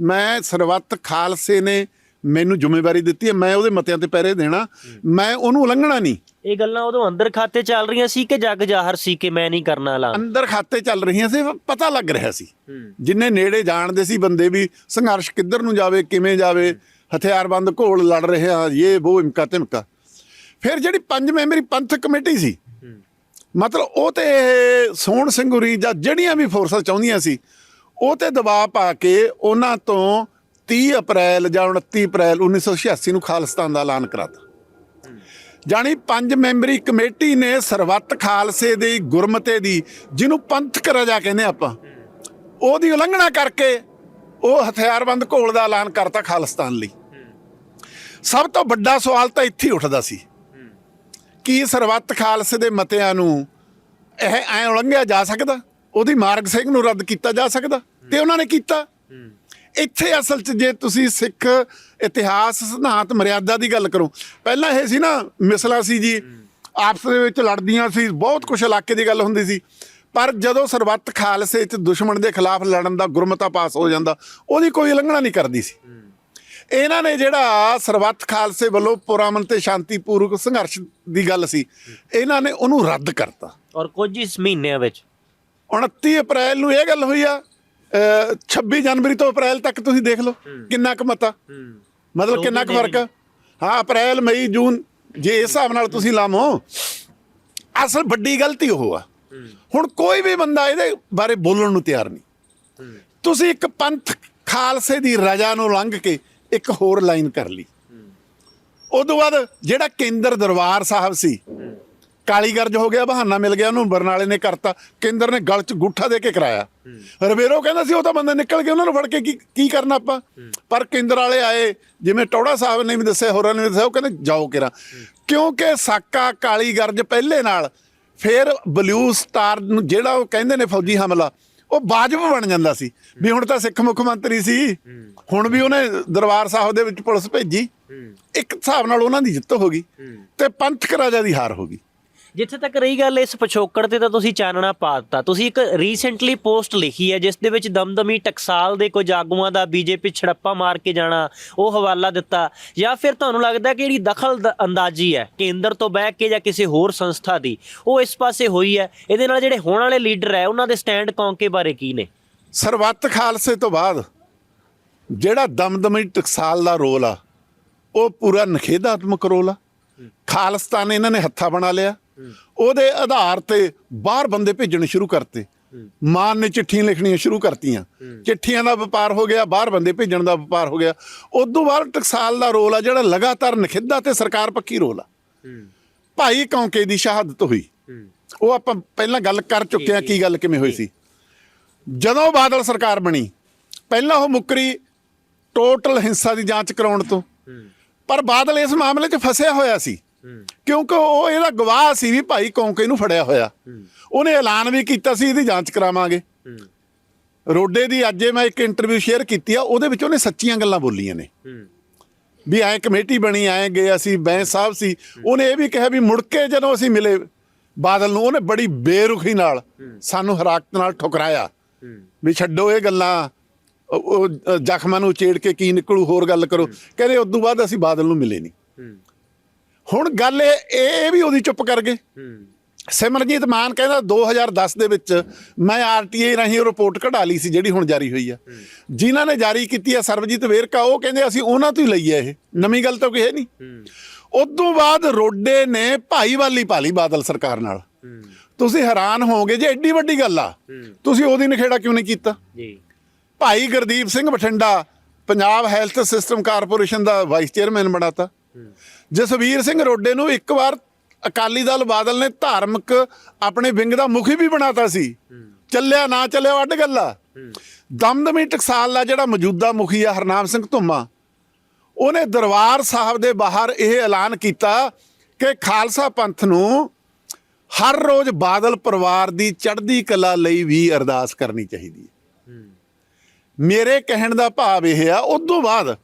ਮੈਂ ਸਰਬੱਤ ਖਾਲਸੇ ਨੇ ਮੈਨੂੰ ਜ਼ਿੰਮੇਵਾਰੀ ਦਿੱਤੀ ਹੈ ਮੈਂ ਉਹਦੇ ਮਤਿਆਂ ਤੇ ਪਹਿਰੇ ਦੇਣਾ। ਮੈਂ ਉਹਨੂੰ ਉਲੰਘਣਾ ਨਹੀਂ। ਇਹ ਗੱਲਾਂ ਉਦੋਂ ਅੰਦਰ ਖਾਤੇ ਚੱਲ ਰਹੀਆਂ ਸੀ ਕਿ ਜੱਗ ਜ਼ਾਹਰ ਸੀ ਕਿ ਮੈਂ ਨਹੀਂ ਕਰਨਾ ਐਲਾਨ ਅੰਦਰ ਖਾਤੇ ਚੱਲ ਰਹੀਆਂ ਸੀ ਪਤਾ ਲੱਗ ਰਿਹਾ ਸੀ। ਜਿੰਨੇ ਨੇੜੇ ਜਾਣਦੇ ਸੀ ਬੰਦੇ ਵੀ ਸੰਘਰਸ਼ ਕਿੱਧਰ ਨੂੰ ਜਾਵੇ ਕਿਵੇਂ ਜਾਵੇ ਹਥਿਆਰਬੰਦ ਘੋਲ ਲੜ ਰਹੇ ਆ ਇਹ ਉਹ ਇਮਕਾ ਤਿਮਕਾ। ਫਿਰ ਜਿਹੜੀ ਪੰਜ ਮੈਂਬਰੀ ਪੰਥਕ ਕਮੇਟੀ ਸੀ ਮਤਲਬ ਉਹ ਤੇ ਸੋਹਣ ਸਿੰਘੂਰੀ ਜਾਂ ਜਿਹੜੀਆਂ ਵੀ ਫੋਰਸਾਂ ਚਾਹੁੰਦੀਆਂ ਸੀ ਉਹ ਤੇ ਦਬਾਅ ਪਾ ਕੇ ਉਹਨਾਂ ਤੋਂ 30 ਅਪ੍ਰੈਲ ਜਾਂ 29 ਅਪ੍ਰੈਲ 1986 ਨੂੰ ਖਾਲਿਸਤਾਨ ਦਾ ਐਲਾਨ ਕਰਾਤਾ। ਜਾਣੀ ਪੰਜ ਮੈਂਬਰੀ ਕਮੇਟੀ ਨੇ ਸਰਬੱਤ ਖਾਲਸੇ ਦੀ ਗੁਰਮਤੇ ਦੀ, ਜਿਹਨੂੰ ਪੰਥਕ ਰਜਾ ਕਹਿੰਦੇ ਆਪਾਂ, ਉਹਦੀ ਉਲੰਘਣਾ ਕਰਕੇ ਉਹ ਹਥਿਆਰਬੰਦ ਘੋਲ ਦਾ ਐਲਾਨ ਕਰਤਾ ਖਾਲਸਤਾਨ ਲਈ। ਸਭ ਤੋਂ ਵੱਡਾ ਸਵਾਲ ਤਾਂ ਇੱਥੇ ਉੱਠਦਾ ਸੀ, ਕੀ ਸਰਬੱਤ ਖਾਲਸੇ ਦੇ ਮਤਿਆਂ ਨੂੰ ਇਹ ਐ ਉਲੰਘਿਆ ਜਾ ਸਕਦਾ? ਉਹਦੀ ਮਾਰਗ ਸਿੰਘ ਨੂੰ ਰੱਦ ਕੀਤਾ ਜਾ ਸਕਦਾ? ਤੇ ਉਹਨਾਂ ਨੇ ਕੀਤਾ? ਇੱਥੇ ਅਸਲ 'ਚ ਜੇ ਤੁਸੀਂ ਸਿੱਖ ਇਤਿਹਾਸ ਸਿਧਾਂਤ ਮਰਿਆਦਾ ਦੀ ਗੱਲ ਕਰੋ ਪਹਿਲਾਂ ਇਹ ਸੀ ਨਾ ਮਿਸਲਾ ਸੀ ਜੀ ਆਪਸ ਦੇ ਵਿੱਚ ਲੜਦੀਆਂ ਸੀ ਬਹੁਤ ਕੁਝ ਇਲਾਕੇ ਦੀ ਗੱਲ ਹੁੰਦੀ ਸੀ। ਪਰ ਜਦੋਂ ਸਰਬੱਤ ਖਾਲਸੇ 'ਚ ਦੁਸ਼ਮਣ ਦੇ ਖਿਲਾਫ ਲੜਨ ਦਾ ਗੁਰਮਤਾ ਪਾਸ ਹੋ ਜਾਂਦਾ ਉਹਦੀ ਕੋਈ ਉਲੰਘਣਾ ਨਹੀਂ ਕਰਦੀ ਸੀ। ਇਹਨਾਂ ਨੇ ਜਿਹੜਾ ਸਰਬੱਤ ਖਾਲਸੇ ਵੱਲੋਂ ਪੁਰਾਮਨ ਤੇ ਸ਼ਾਂਤੀਪੂਰਵਕ ਸੰਘਰਸ਼ ਦੀ ਗੱਲ ਸੀ ਇਹਨਾਂ ਨੇ ਉਹਨੂੰ ਰੱਦ ਕਰਤਾ। ਔਰ ਕੁਝ ਇਸ ਮਹੀਨਿਆਂ ਵਿੱਚ? 29 ਅਪ੍ਰੈਲ ਨੂੰ ਇਹ ਗੱਲ ਹੋਈ ਆ 26 ਜਨਵਰੀ ਤੋਂ ਅਪ੍ਰੈਲ ਤੱਕ ਤੁਸੀਂ ਦੇਖ ਲਓ ਕਿੰਨਾ ਕੁ ਮਤਾ। ਮਤਲਬ ਕਿੰਨਾ ਕੁ ਫ਼ਰਕ ਹਾਂ ਅਪ੍ਰੈਲ ਮਈ ਜੂਨ ਜੇ ਇਸ ਹਿਸਾਬ ਨਾਲ ਤੁਸੀਂ ਲਾਮੋ ਅਸਲ ਵੱਡੀ ਗਲਤੀ ਉਹ ਆ। ਹੁਣ ਕੋਈ ਵੀ ਬੰਦਾ ਇਹਦੇ ਬਾਰੇ ਬੋਲਣ ਨੂੰ ਤਿਆਰ ਨਹੀਂ। ਤੁਸੀਂ ਇੱਕ ਪੰਥ ਖਾਲਸੇ ਦੀ ਰਜਾ ਨੂੰ ਲੰਘ ਕੇ ਇੱਕ ਹੋਰ ਲਾਈਨ ਕਰ ਲਈ। ਉਦੋਂ ਬਾਅਦ ਜਿਹੜਾ ਕੇਂਦਰ ਦਰਬਾਰ ਸਾਹਿਬ ਸੀ ਕਾਲੀਗਰਜ ਹੋ ਗਿਆ ਬਹਾਨਾ ਮਿਲ ਗਿਆ ਉਹਨੂੰ ਬਰਨਾਲੇ ਨੇ ਕਰਤਾ। ਕੇਂਦਰ ਨੇ ਗਲ 'ਚ ਗੁੱਠਾ ਦੇ ਕੇ ਕਰਾਇਆ। ਰਵੇਰੋ ਕਹਿੰਦਾ ਸੀ ਉਹ ਤਾਂ ਬੰਦੇ ਨਿਕਲ ਗਏ ਉਹਨਾਂ ਨੂੰ ਫੜ ਕੇ ਕੀ ਕੀ ਕਰਨਾ ਆਪਾਂ? ਪਰ ਕੇਂਦਰ ਵਾਲੇ ਆਏ ਜਿਵੇਂ ਟੌੜਾ ਸਾਹਿਬ ਨੇ ਵੀ ਦੱਸਿਆ ਹੋਰਾਂ ਨੇ ਵੀ ਦੱਸਿਆ ਉਹ ਕਹਿੰਦੇ ਜਾਓ ਕਿਰਾ। ਕਿਉਂਕਿ ਸਾਕਾ ਕਾਲੀਗਰਜ ਪਹਿਲੇ ਨਾਲ ਫਿਰ ਬਲੂ ਸਟਾਰ ਨੂੰ ਜਿਹੜਾ ਉਹ ਕਹਿੰਦੇ ਨੇ ਫੌਜੀ ਹਮਲਾ ਉਹ ਵਾਜਬ ਬਣ ਜਾਂਦਾ ਸੀ। ਵੀ ਹੁਣ ਤਾਂ ਸਿੱਖ ਮੁੱਖ ਮੰਤਰੀ ਸੀ। ਹੁਣ ਵੀ ਉਹਨੇ ਦਰਬਾਰ ਸਾਹਿਬ ਦੇ ਵਿੱਚ ਪੁਲਿਸ ਭੇਜੀ। ਇੱਕ ਹਿਸਾਬ ਨਾਲ ਉਹਨਾਂ ਦੀ ਜਿੱਤ ਹੋ ਗਈ। ਤੇ ਪੰਥਕ ਰਾਜਾ ਦੀ ਹਾਰ ਹੋ ਗਈ। ਜਿੱਥੇ ਤੱਕ ਰਹੀ ਗੱਲ, ਇਸ ਪਿਛੋਕੜ ਤੇ ਤਾਂ ਤੁਸੀਂ ਚਾਨਣਾ ਪਾ ਦਿੱਤਾ। ਤੁਸੀਂ ਇੱਕ ਰੀਸੈਂਟਲੀ ਪੋਸਟ ਲਿਖੀ ਹੈ, ਜਿਸ ਦੇ ਵਿੱਚ ਦਮਦਮੀ ਟਕਸਾਲ ਦੇ ਕੁਝ ਆਗੂਆਂ ਦਾ ਬੀਜੇਪੀ ਛੜੱਪਾ ਮਾਰ ਕੇ ਜਾਣਾ, ਉਹ ਹਵਾਲਾ ਦਿੱਤਾ। ਜਾਂ ਫਿਰ ਤੁਹਾਨੂੰ ਲੱਗਦਾ ਕਿ ਜਿਹੜੀ ਦਖਲ ਅੰਦਾਜ਼ੀ ਹੈ, ਕੇਂਦਰ ਤੋਂ ਬਹਿ ਕੇ ਜਾਂ ਕਿਸੇ ਹੋਰ ਸੰਸਥਾ ਦੀ, ਉਹ ਇਸ ਪਾਸੇ ਹੋਈ ਹੈ। ਇਹਦੇ ਨਾਲ ਜਿਹੜੇ ਹੋਣ ਵਾਲੇ ਲੀਡਰ ਹੈ, ਉਹਨਾਂ ਦੇ ਸਟੈਂਡ ਕੌਂਕੇ ਬਾਰੇ ਕੀ ਨੇ? ਸਰਬੱਤ ਖਾਲਸੇ ਤੋਂ ਬਾਅਦ ਜਿਹੜਾ ਦਮਦਮੀ ਟਕਸਾਲ ਦਾ ਰੋਲ ਆ, ਉਹ ਪੂਰਾ ਨਖੇਧਾਤਮਕ ਰੋਲ ਆ। ਖਾਲਸਤਾਨ ਇਹਨਾਂ ਨੇ ਹੱਥਾ ਬਣਾ ਲਿਆ। ਉਹਦੇ ਆਧਾਰ ਤੇ ਬਾਹਰ ਬੰਦੇ ਭੇਜਣੇ ਸ਼ੁਰੂ ਕਰਤੇ। ਮਾਨ ਨੇ ਚਿੱਠੀਆਂ ਲਿਖਣੀਆਂ ਸ਼ੁਰੂ ਕਰਤੀਆਂ। ਚਿੱਠੀਆਂ ਦਾ ਵਪਾਰ ਹੋ ਗਿਆ ਬਾਹਰ ਬੰਦੇ ਭੇਜਣ ਦਾ ਵਪਾਰ ਹੋ ਗਿਆ। ਉਦੋਂ ਬਾਅਦ ਟਕਸਾਲ ਦਾ ਰੋਲ ਆ ਜਿਹੜਾ ਲਗਾਤਾਰ ਨਖਿੱਧਾ ਤੇ ਸਰਕਾਰ ਪੱਖੀ ਰੋਲ ਆ। ਭਾਈ ਕੌਂਕੇ ਦੀ ਸ਼ਹਾਦਤ ਹੋਈ। ਉਹ ਆਪਾਂ ਪਹਿਲਾਂ ਗੱਲ ਕਰ ਚੁੱਕੇ ਆ ਕੀ ਗੱਲ ਕਿਵੇਂ ਹੋਈ ਸੀ। ਜਦੋਂ ਬਾਦਲ ਸਰਕਾਰ ਬਣੀ ਪਹਿਲਾਂ ਉਹ ਮੁੱਕਰੀ ਟੋਟਲ ਹਿੰਸਾ ਦੀ ਜਾਂਚ ਕਰਾਉਣ ਤੋਂ। ਪਰ ਬਾਦਲ ਇਸ ਮਾਮਲੇ 'ਚ ਫਸਿਆ ਹੋਇਆ ਸੀ। ਕਿਉਂਕਿ ਉਹ ਇਹਦਾ ਗਵਾਹ ਸੀ ਵੀ ਭਾਈ ਕੌਂਕੇ ਨੂੰ ਫੜਿਆ ਹੋਇਆ। ਉਹਨੇ ਐਲਾਨ ਵੀ ਕੀਤਾ ਸੀ ਇਹਦੀ ਜਾਂਚ ਕਰਾਵਾਂਗੇ। ਰੋਡੇ ਦੀ ਅੱਜ ਮੈਂ ਇੱਕ ਇੰਟਰਵਿਊ ਸ਼ੇਅਰ ਕੀਤੀ ਆ ਉਹਦੇ ਵਿੱਚ ਉਹਨੇ ਸੱਚੀਆਂ ਗੱਲਾਂ ਬੋਲੀਆਂ ਨੇ। ਵੀ ਐ ਕਮੇਟੀ ਬਣੀ ਐ ਗਏ ਅਸੀਂ ਬੈਂਸ ਸਾਹਿਬ ਸੀ। ਉਹਨੇ ਇਹ ਵੀ ਕਿਹਾ ਵੀ ਮੁੜ ਕੇ ਜਦੋਂ ਅਸੀਂ ਮਿਲੇ ਬਾਦਲ ਨੂੰ ਉਹਨੇ ਬੜੀ ਬੇਰੁਖੀ ਨਾਲ ਸਾਨੂੰ ਹਰਾਕਤ ਨਾਲ ਠੁਕਰਾਇਆ। ਵੀ ਛੱਡੋ ਇਹ ਗੱਲਾਂ ਉਹ- ਜ਼ਖਮਾਂ ਨੂੰ ਚੇੜ ਕੇ ਕੀ ਨਿਕਲੂ ਹੋਰ ਗੱਲ ਕਰੋ। ਕਹਿੰਦੇ ਉਦੋਂ ਬਾਅਦ ਅਸੀਂ ਬਾਦਲ ਨੂੰ ਮਿਲੇ ਨਹੀਂ ਹੁਣ ਗੱਲ ਇਹ ਇਹ ਵੀ ਉਹਦੀ ਚੁੱਪ ਕਰ ਗਏ ਸਿਮਰਜੀਤ ਮਾਨ ਕਹਿੰਦਾ 2010 ਦੇ ਵਿੱਚ ਮੈਂ ਆਰਟੀਆਈ ਰਾਹੀਂ ਉਹ ਰਿਪੋਰਟ ਕਢਾ ਲਈ ਸੀ ਜਿਹੜੀ ਹੁਣ ਜਾਰੀ ਹੋਈ ਆ। ਜਿਨ੍ਹਾਂ ਨੇ ਜਾਰੀ ਕੀਤੀ ਆ ਸਰਬਜੀਤ ਵੇਰਕਾ ਉਹ ਕਹਿੰਦੇ ਅਸੀਂ ਉਹਨਾਂ ਤੋਂ ਹੀ ਲਈ ਆ ਇਹ। ਨਵੀਂ ਗੱਲ ਤਾਂ ਕੋਈ ਹੈ ਨਹੀਂ। ਉਦੋਂ ਬਾਅਦ ਰੋਡੇ ਨੇ ਭਾਈਵਾਲੀ ਪਾਲੀ ਬਾਦਲ ਸਰਕਾਰ ਨਾਲ। ਤੁਸੀਂ ਹੈਰਾਨ ਹੋਵੋਗੇ ਜੇ ਐਡੀ ਵੱਡੀ ਗੱਲ ਆ ਤੁਸੀਂ ਉਹਦੀ ਨਖੇੜਾ ਕਿਉਂ ਨਹੀਂ ਕੀਤਾ? ਜੀ। ਭਾਈ Gurdeep Singh Bathinda Punjab health system corporation ਦਾ ਵਾਈਸ ਚੇਅਰਮੈਨ ਬਣਾਤਾ। ਜਸਵੀਰ ਸਿੰਘ ਰੋਡੇ ਨੂੰ ਇੱਕ ਵਾਰ ਅਕਾਲੀ ਦਲ ਬਾਦਲ ਨੇ ਧਾਰਮਿਕ ਆਪਣੇ ਵਿੰਗ ਦਾ ਮੁਖੀ ਵੀ ਬਣਾਤਾ ਸੀ। ਚੱਲਿਆ ਨਾ ਚੱਲਿਆ ਅੱਡ ਗੱਲਾ ਦਮਦਮੀ ਟਕਸਾਲ ਦਾ ਜਿਹੜਾ ਮੌਜੂਦਾ ਮੁਖੀ ਆ ਹਰਨਾਮ ਸਿੰਘ ਧੁੰਮਾ, ਉਹਨੇ ਦਰਬਾਰ ਸਾਹਿਬ ਦੇ ਬਾਹਰ ਇਹ ਐਲਾਨ ਕੀਤਾ ਕਿ ਖਾਲਸਾ ਪੰਥ ਨੂੰ ਹਰ ਰੋਜ਼ ਬਾਦਲ ਪਰਿਵਾਰ ਦੀ ਚੜ੍ਹਦੀ ਕਲਾ ਲਈ ਵੀ ਅਰਦਾਸ ਕਰਨੀ ਚਾਹੀਦੀ ਹੈ। ਮੇਰੇ ਕਹਿਣ ਦਾ ਭਾਵ ਇਹ ਆ, ਉਦੋਂ ਬਾਅਦ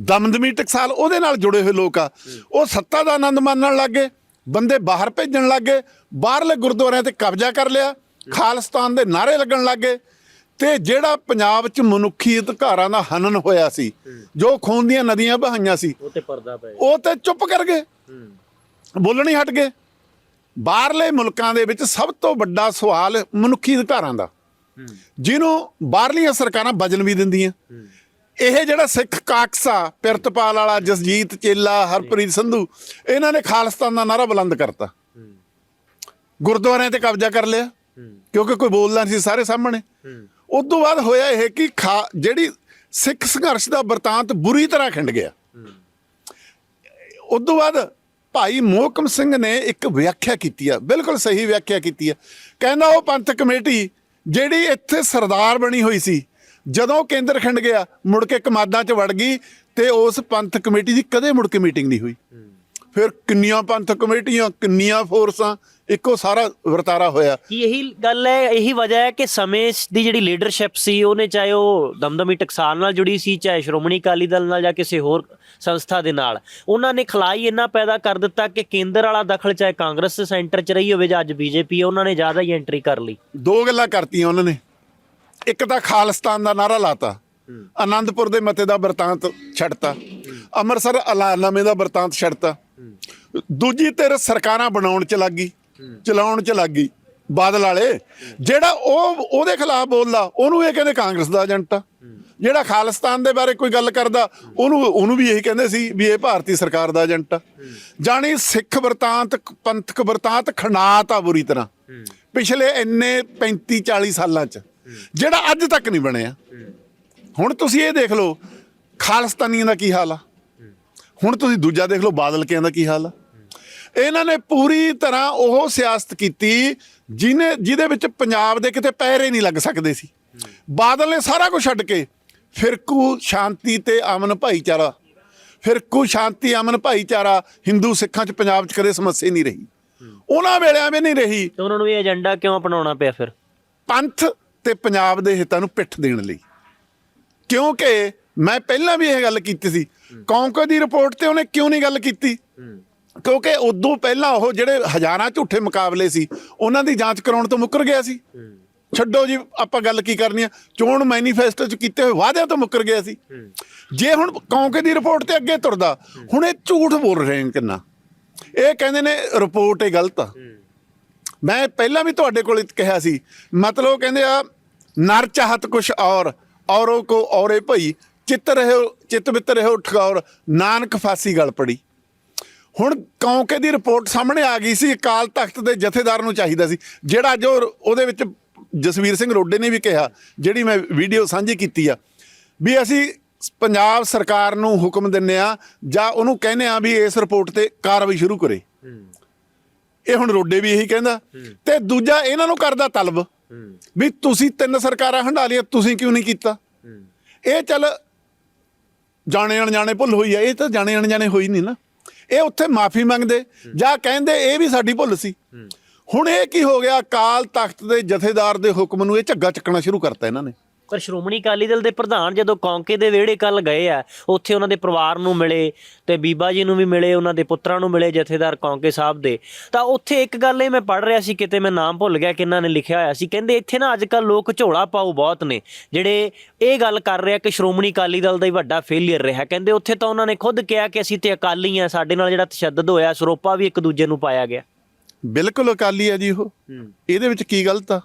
ਦਮਦਮੀ ਟਕਸਾਲ ਉਹਦੇ ਨਾਲ ਜੁੜੇ ਹੋਏ ਲੋਕ ਆ। ਉਹ ਸੱਤਾ ਦਾ ਆਨੰਦ ਮਾਣਨ ਲੱਗੇ ਬੰਦੇ ਬਾਹਰ ਭੇਜਣ ਲੱਗੇ ਬਾਹਰਲੇ ਗੁਰਦੁਆਰਿਆਂ ਤੇ ਕਬਜ਼ਾ ਕਰ ਲਿਆ। ਖਾਲਿਸਤਾਨ ਦੇ ਨਾਰੇ ਲੱਗਣ ਲੱਗੇ ਤੇ ਜਿਹੜਾ ਪੰਜਾਬ 'ਚ ਮਨੁੱਖੀ ਅਧਿਕਾਰਾਂ ਦਾ ਹਨਨ ਹੋਇਆ ਸੀ ਜੋ ਖੂਨ ਦੀਆਂ ਨਦੀਆਂ ਬਹਾਈਆਂ ਸੀ ਉਹ ਤੇ ਪਰਦਾ ਪੈ ਉਹ ਤੇ ਚੁੱਪ ਕਰ ਗਏ। ਬੋਲਣ ਹੀ ਹਟ ਗਏ। ਬਾਹਰਲੇ ਮੁਲਕਾਂ ਦੇ ਵਿੱਚ ਸਭ ਤੋਂ ਵੱਡਾ ਸਵਾਲ ਮਨੁੱਖੀ ਅਧਿਕਾਰਾਂ ਦਾ। ਜਿਹਨੂੰ ਬਾਹਰਲੀਆਂ ਸਰਕਾਰਾਂ ਵਜਨ ਵੀ ਦਿੰਦੀਆਂ। ਇਹ ਜਿਹੜਾ ਸਿੱਖ ਕਾਕਸਾ ਪਿਰਤਪਾਲ ਵਾਲਾ, ਜਸਜੀਤ ਚੇਲਾ, ਹਰਪ੍ਰੀਤ ਸੰਧੂ, ਇਹਨਾਂ ਨੇ ਖਾਲਿਸਤਾਨ ਦਾ ਨਾਰਾ ਬੁਲੰਦ ਕਰਤਾ। ਗੁਰਦੁਆਰਿਆਂ ਤੇ ਕਬਜ਼ਾ ਕਰ ਲਿਆ। ਕਿਉਂਕਿ ਕੋਈ ਬੋਲਦਾ ਨਹੀਂ ਸੀ, ਸਾਰੇ ਸਾਹਮਣੇ। ਉਸ ਤੋਂ ਬਾਅਦ ਹੋਇਆ ਇਹ ਕਿ ਖਾ- ਜਿਹੜੀ ਸਿੱਖ ਸੰਘਰਸ਼ ਦਾ ਵਰਤਾਂਤ ਬੁਰੀ ਤਰ੍ਹਾਂ ਖਿੰਡ ਗਿਆ। ਉਸ ਤੋਂ ਬਾਅਦ ਭਾਈ ਮੋਹਕਮ ਸਿੰਘ ਨੇ ਇੱਕ ਵਿਆਖਿਆ ਕੀਤੀ ਆ, ਬਿਲਕੁਲ ਸਹੀ ਵਿਆਖਿਆ ਕੀਤੀ ਆ। ਕਹਿੰਦਾ ਉਹ ਪੰਥ ਕਮੇਟੀ ਜਿਹੜੀ ਇੱਥੇ ਸਰਦਾਰ ਬਣੀ ਹੋਈ ਸੀ ਜਦੋਂ ਕੇਂਦਰ ਖਿੰਡ ਗਿਆ ਮੁੜ ਕੇ ਕਮਾਦਾਂ 'ਚ ਵੜ ਗਈ ਤੇ ਉਸ ਪੰਥ ਕਮੇਟੀ ਦੀ ਕਦੇ ਮੁੜ ਕੇ ਮੀਟਿੰਗ ਨਹੀਂ ਹੋਈ। ਫਿਰ ਕਿੰਨੀਆਂ ਪੰਥ ਕਮੇਟੀਆਂ ਕਿੰਨੀਆਂ ਫੋਰਸਾਂ ਇੱਕੋ ਸਾਰਾ ਵਰਤਾਰਾ ਹੋਇਆ। ਕੀ ਇਹੀ ਗੱਲ ਹੈ? ਇਹੀ ਵਜ੍ਹਾ ਹੈ ਕਿ ਸਮੇਂ ਦੀ ਜਿਹੜੀ ਲੀਡਰਸ਼ਿਪ ਸੀ ਉਹਨੇ ਚਾਹੇ ਉਹ ਦਮਦਮੀ ਟਕਸਾਲ ਨਾਲ ਜੁੜੀ ਸੀ ਚਾਹੇ ਸ਼੍ਰੋਮਣੀ ਅਕਾਲੀ ਦਲ ਨਾਲ ਜਾਂ ਕਿਸੇ ਹੋਰ ਸੰਸਥਾ ਦੇ ਨਾਲ। ਉਹਨਾਂ ਨੇ ਖਲਾਈ ਇੰਨਾ ਪੈਦਾ ਕਰ ਦਿੱਤਾ ਕਿ ਕੇਂਦਰ ਵਾਲਾ ਦਖਲ ਚਾਹੇ ਕਾਂਗਰਸ ਸੈਂਟਰ 'ਚ ਰਹੀ ਹੋਵੇ ਜਾਂ ਅੱਜ ਬੀਜੇਪੀ ਹੈ ਉਹਨਾਂ ਨੇ ਜ਼ਿਆਦਾ ਹੀ ਐਂਟਰੀ ਕਰ ਲਈ। ਦੋ ਗੱਲਾਂ ਕਰਤੀਆਂ ਉਹਨਾਂ ਨੇ। ਇੱਕ ਤਾਂ ਖਾਲਿਸਤਾਨ ਦਾ ਨਾਰਾ ਲਾਤਾ। ਆਨੰਦਪੁਰ ਦੇ ਮਤੇ ਦਾ ਵਰਤਾਂਤ ਛੱਡਤਾ। ਅੰਮ੍ਰਿਤਸਰ ਐਲਾਨਨਾਮੇ ਦਾ ਵਰਤਾਂਤ ਛੱਡਤਾ। ਦੂਜੀ ਧਿਰ ਸਰਕਾਰਾਂ ਬਣਾਉਣ ਚ ਲੱਗੀ ਚਲਾਉਣ ਚ ਲੱਗੀ ਬਾਦਲ ਵਾਲੇ। ਜਿਹੜਾ ਉਹ ਉਹਦੇ ਖਿਲਾਫ ਬੋਲਦਾ ਉਹਨੂੰ ਇਹ ਕਹਿੰਦੇ ਕਾਂਗਰਸ ਦਾ ਏਜੰਟ ਆ। ਜਿਹੜਾ ਖਾਲਿਸਤਾਨ ਦੇ ਬਾਰੇ ਕੋਈ ਗੱਲ ਕਰਦਾ ਉਹਨੂੰ ਉਹਨੂੰ ਵੀ ਇਹੀ ਕਹਿੰਦੇ ਸੀ ਵੀ ਇਹ ਭਾਰਤੀ ਸਰਕਾਰ ਦਾ ਏਜੰਟ ਆ। ਜਾਣੀ ਸਿੱਖ ਵਰਤਾਂਤ ਪੰਥਕ ਵਰਤਾਂਤ ਖੰਡਾਤ ਆ ਬੁਰੀ ਤਰ੍ਹਾਂ। ਪਿਛਲੇ ਇੰਨੇ 35 40 ਸਾਲਾਂ ਚ। ਜਿਹੜਾ ਅੱਜ ਤੱਕ ਨਹੀਂ ਬਣਿਆ। ਹੁਣ ਤੁਸੀਂ ਇਹ ਦੇਖ ਲਓ ਖਾਲਿਸਤਾਨੀਆਂ ਦਾ ਕੀ ਹਾਲ ਆ? ਹੁਣ ਤੁਸੀਂ ਦੂਜਾ ਦੇਖ ਲਓ ਬਾਦਲ ਕਿਆਂ ਦਾ ਕੀ ਹਾਲ ਆ? ਇਹਨਾਂ ਨੇ ਪੂਰੀ ਤਰ੍ਹਾਂ ਉਹ ਸਿਆਸਤ ਕੀਤੀ ਜਿਹਨੇ ਜਿਹਦੇ ਵਿੱਚ ਪੰਜਾਬ ਦੇ ਕਿਤੇ ਪੈਰੇ ਨਹੀਂ ਲੱਗ ਸਕਦੇ ਸੀ। ਬਾਦਲ ਨੇ ਸਾਰਾ ਕੁਝ ਛੱਡ ਕੇ ਫਿਰਕੂ ਸ਼ਾਂਤੀ ਤੇ ਅਮਨ ਭਾਈਚਾਰਾ ਫਿਰਕੂ ਸ਼ਾਂਤੀ ਅਮਨ ਭਾਈਚਾਰਾ ਹਿੰਦੂ ਸਿੱਖਾਂ ਚ ਪੰਜਾਬ ਚ ਕਦੇ ਸਮੱਸਿਆ ਨਹੀਂ ਰਹੀ। ਉਹਨਾਂ ਵੇਲਿਆਂ ਵੀ ਨਹੀਂ ਰਹੀ। ਤੇ ਉਹਨਾਂ ਨੂੰ ਇਹ ਏਜੰਡਾ ਕਿਉਂ ਅਪਣਾਉਣਾ ਪਿਆ ਫਿਰ? ਪੰਥ ਤੇ ਪੰਜਾਬ ਦੇ ਹਿੱਤਾਂ ਨੂੰ ਪਿੱਠ ਦੇਣ ਲਈ। ਕਿਉਂਕਿ ਮੈਂ ਪਹਿਲਾਂ ਵੀ ਇਹ ਗੱਲ ਕੀਤੀ ਸੀ, ਕੌਂਕੋ ਦੀ ਰਿਪੋਰਟ ਤੇ ਉਹਨੇ ਕਿਉਂ ਨਹੀਂ ਗੱਲ ਕੀਤੀ? ਕਿਉਂਕਿ ਉਦੋਂ ਪਹਿਲਾਂ ਉਹ ਜਿਹੜੇ ਹਜ਼ਾਰਾਂ ਝੂਠੇ ਮੁਕਾਬਲੇ ਸੀ, ਉਹਨਾਂ ਦੀ ਜਾਂਚ ਕਰਾਉਣ ਤੋਂ ਮੁੱਕਰ ਗਿਆ ਸੀ। ਛੱਡੋ ਜੀ, ਆਪਾਂ ਗੱਲ ਕੀ ਕਰਨੀ ਆ? ਚੋਣ ਮੈਨੀਫੈਸਟੋ ਚ ਕੀਤੇ ਹੋਏ ਵਾਅਦਿਆਂ ਤੋਂ ਮੁੱਕਰ ਗਿਆ ਸੀ। ਜੇ ਹੁਣ ਕੌਂਕੇ ਦੀ ਰਿਪੋਰਟ ਤੇ ਅੱਗੇ ਤੁਰਦਾ, ਹੁਣ ਇਹ ਝੂਠ ਬੋਲ ਰਹੇ ਨੇ ਕਿੰਨਾ? ਇਹ ਕਹਿੰਦੇ ਨੇ, ਰਿਪੋਰਟ ਇਹ ਗਲਤ ਆ। ਮੈਂ ਪਹਿਲਾਂ ਵੀ ਤੁਹਾਡੇ ਕੋਲ ਕਿਹਾ ਸੀ, ਮਤਲਬ ਕਹਿੰਦੇ ਆ, ਨਰ ਚਾਹਤ ਕੁਛ ਔਰ, ਔਰੋ ਕੋ ਔਰੇ ਭਈ, ਚਿੱਤ ਰਹਿਓ, ਚਿੱਤ ਬਿੱਤ ਰਹਿਓ ਠਗੌਰ, ਨਾਨਕ ਫਾਸੀ ਗਲ ਪੜੀ। ਹੁਣ ਕੌਂਕੇ ਦੀ ਰਿਪੋਰਟ ਸਾਹਮਣੇ ਆ ਗਈ ਸੀ, ਅਕਾਲ ਤਖਤ ਦੇ ਜਥੇਦਾਰ ਨੂੰ ਚਾਹੀਦਾ ਸੀ, ਜਿਹੜਾ ਜੋ ਉਹਦੇ ਵਿੱਚ ਜਸਵੀਰ ਸਿੰਘ ਰੋਡੇ ਨੇ ਵੀ ਕਿਹਾ, ਜਿਹੜੀ ਮੈਂ ਵੀਡੀਓ ਸਾਂਝੀ ਕੀਤੀ ਆ, ਵੀ ਅਸੀਂ ਪੰਜਾਬ ਸਰਕਾਰ ਨੂੰ ਹੁਕਮ ਦਿੰਨੇ ਆ, ਜਾਂ ਉਹਨੂੰ ਕਹਿੰਦੇ ਆ ਵੀ ਇਸ ਰਿਪੋਰਟ ਤੇ ਕਾਰਵਾਈ ਸ਼ੁਰੂ ਕਰੇ। ਇਹ ਹੁਣ ਰੋਡੇ ਵੀ ਇਹੀ ਕਹਿੰਦਾ। ਤੇ ਦੂਜਾ ਇਹਨਾਂ ਨੂੰ ਕਰਦਾ ਤਲਬ। ਵੀ ਤੁਸੀਂ ਤਿੰਨ ਸਰਕਾਰਾਂ ਹੰਡਾ ਲਈਆਂ ਤੁਸੀਂ ਕਿਉਂ ਨਹੀਂ ਕੀਤਾ? ਇਹ ਚੱਲ ਜਾਣੇ ਅਣਜਾਣੇ ਭੁੱਲ ਹੋਈ ਆ ਇਹ ਤਾਂ ਜਾਣੇ ਅਣਜਾਣੇ ਹੋਈ ਨਹੀਂ ਨਾ। ਇਹ ਉੱਥੇ ਮਾਫੀ ਮੰਗਦੇ ਜਾਂ ਕਹਿੰਦੇ ਇਹ ਵੀ ਸਾਡੀ ਭੁੱਲ ਸੀ। ਹੁਣ ਇਹ ਕੀ ਹੋ ਗਿਆ? ਅਕਾਲ ਤਖਤ ਦੇ ਜਥੇਦਾਰ ਦੇ ਹੁਕਮ ਨੂੰ ਇਹ ਝੱਗਾ ਚੱਕਣਾ ਸ਼ੁਰੂ ਕਰਤਾ ਇਹਨਾਂ ਨੇ। ਪਰ ਸ਼੍ਰੋਮਣੀ ਅਕਾਲੀ ਦਲ ਦੇ ਪ੍ਰਧਾਨ ਜਦੋਂ ਕੌਂਕੇ ਦੇ ਵਿਹੜੇ ਕੱਲ ਗਏ ਆ ਉੱਥੇ ਉਹਨਾਂ ਦੇ ਪਰਿਵਾਰ ਨੂੰ ਮਿਲੇ ਤੇ ਬੀਬਾ ਜੀ ਨੂੰ ਵੀ ਮਿਲੇ ਉਹਨਾਂ ਦੇ ਪੁੱਤਰਾਂ ਨੂੰ ਮਿਲੇ ਜਥੇਦਾਰ ਕੌਂਕੇ ਸਾਹਿਬ ਦੇ। ਤਾਂ ਉੱਥੇ ਇੱਕ ਗੱਲ ਇਹ ਮੈਂ ਪੜ੍ਹ ਰਿਹਾ ਸੀ ਕਿਤੇ ਮੈਂ ਨਾਮ ਭੁੱਲ ਗਿਆ ਕਿੰਨਾਂ ਨੇ ਲਿਖਿਆ ਹੋਇਆ ਸੀ। ਕਹਿੰਦੇ ਇੱਥੇ ਨਾ ਅੱਜ ਕੱਲ ਲੋਕ ਝੋਲਾ ਪਾਉ ਬਹੁਤ ਨੇ ਜਿਹੜੇ ਇਹ ਗੱਲ ਕਰ ਰਿਹਾ ਕਿ ਸ਼੍ਰੋਮਣੀ ਅਕਾਲੀ ਦਲ ਦਾ ਹੀ ਵੱਡਾ ਫੇਲਿਅਰ ਰਿਹਾ। ਕਹਿੰਦੇ ਉੱਥੇ ਤਾਂ ਉਹਨਾਂ ਨੇ ਖੁਦ ਕਿਹਾ ਕਿ ਅਸੀਂ ਤੇ ਅਕਾਲੀ ਆ ਸਾਡੇ ਨਾਲ ਜਿਹੜਾ ਤਸ਼ੱਦਦ ਹੋਇਆ ਸਰੋਪਾ ਵੀ ਇੱਕ ਦੂਜੇ ਨੂੰ ਪਾਇਆ ਗਿਆ। ਬਿਲਕੁਲ ਅਕਾਲੀ ਹੈ ਜੀ ਉਹ। ਇਹਦੇ ਵਿੱਚ ਕੀ ਗਲਤ ਆ?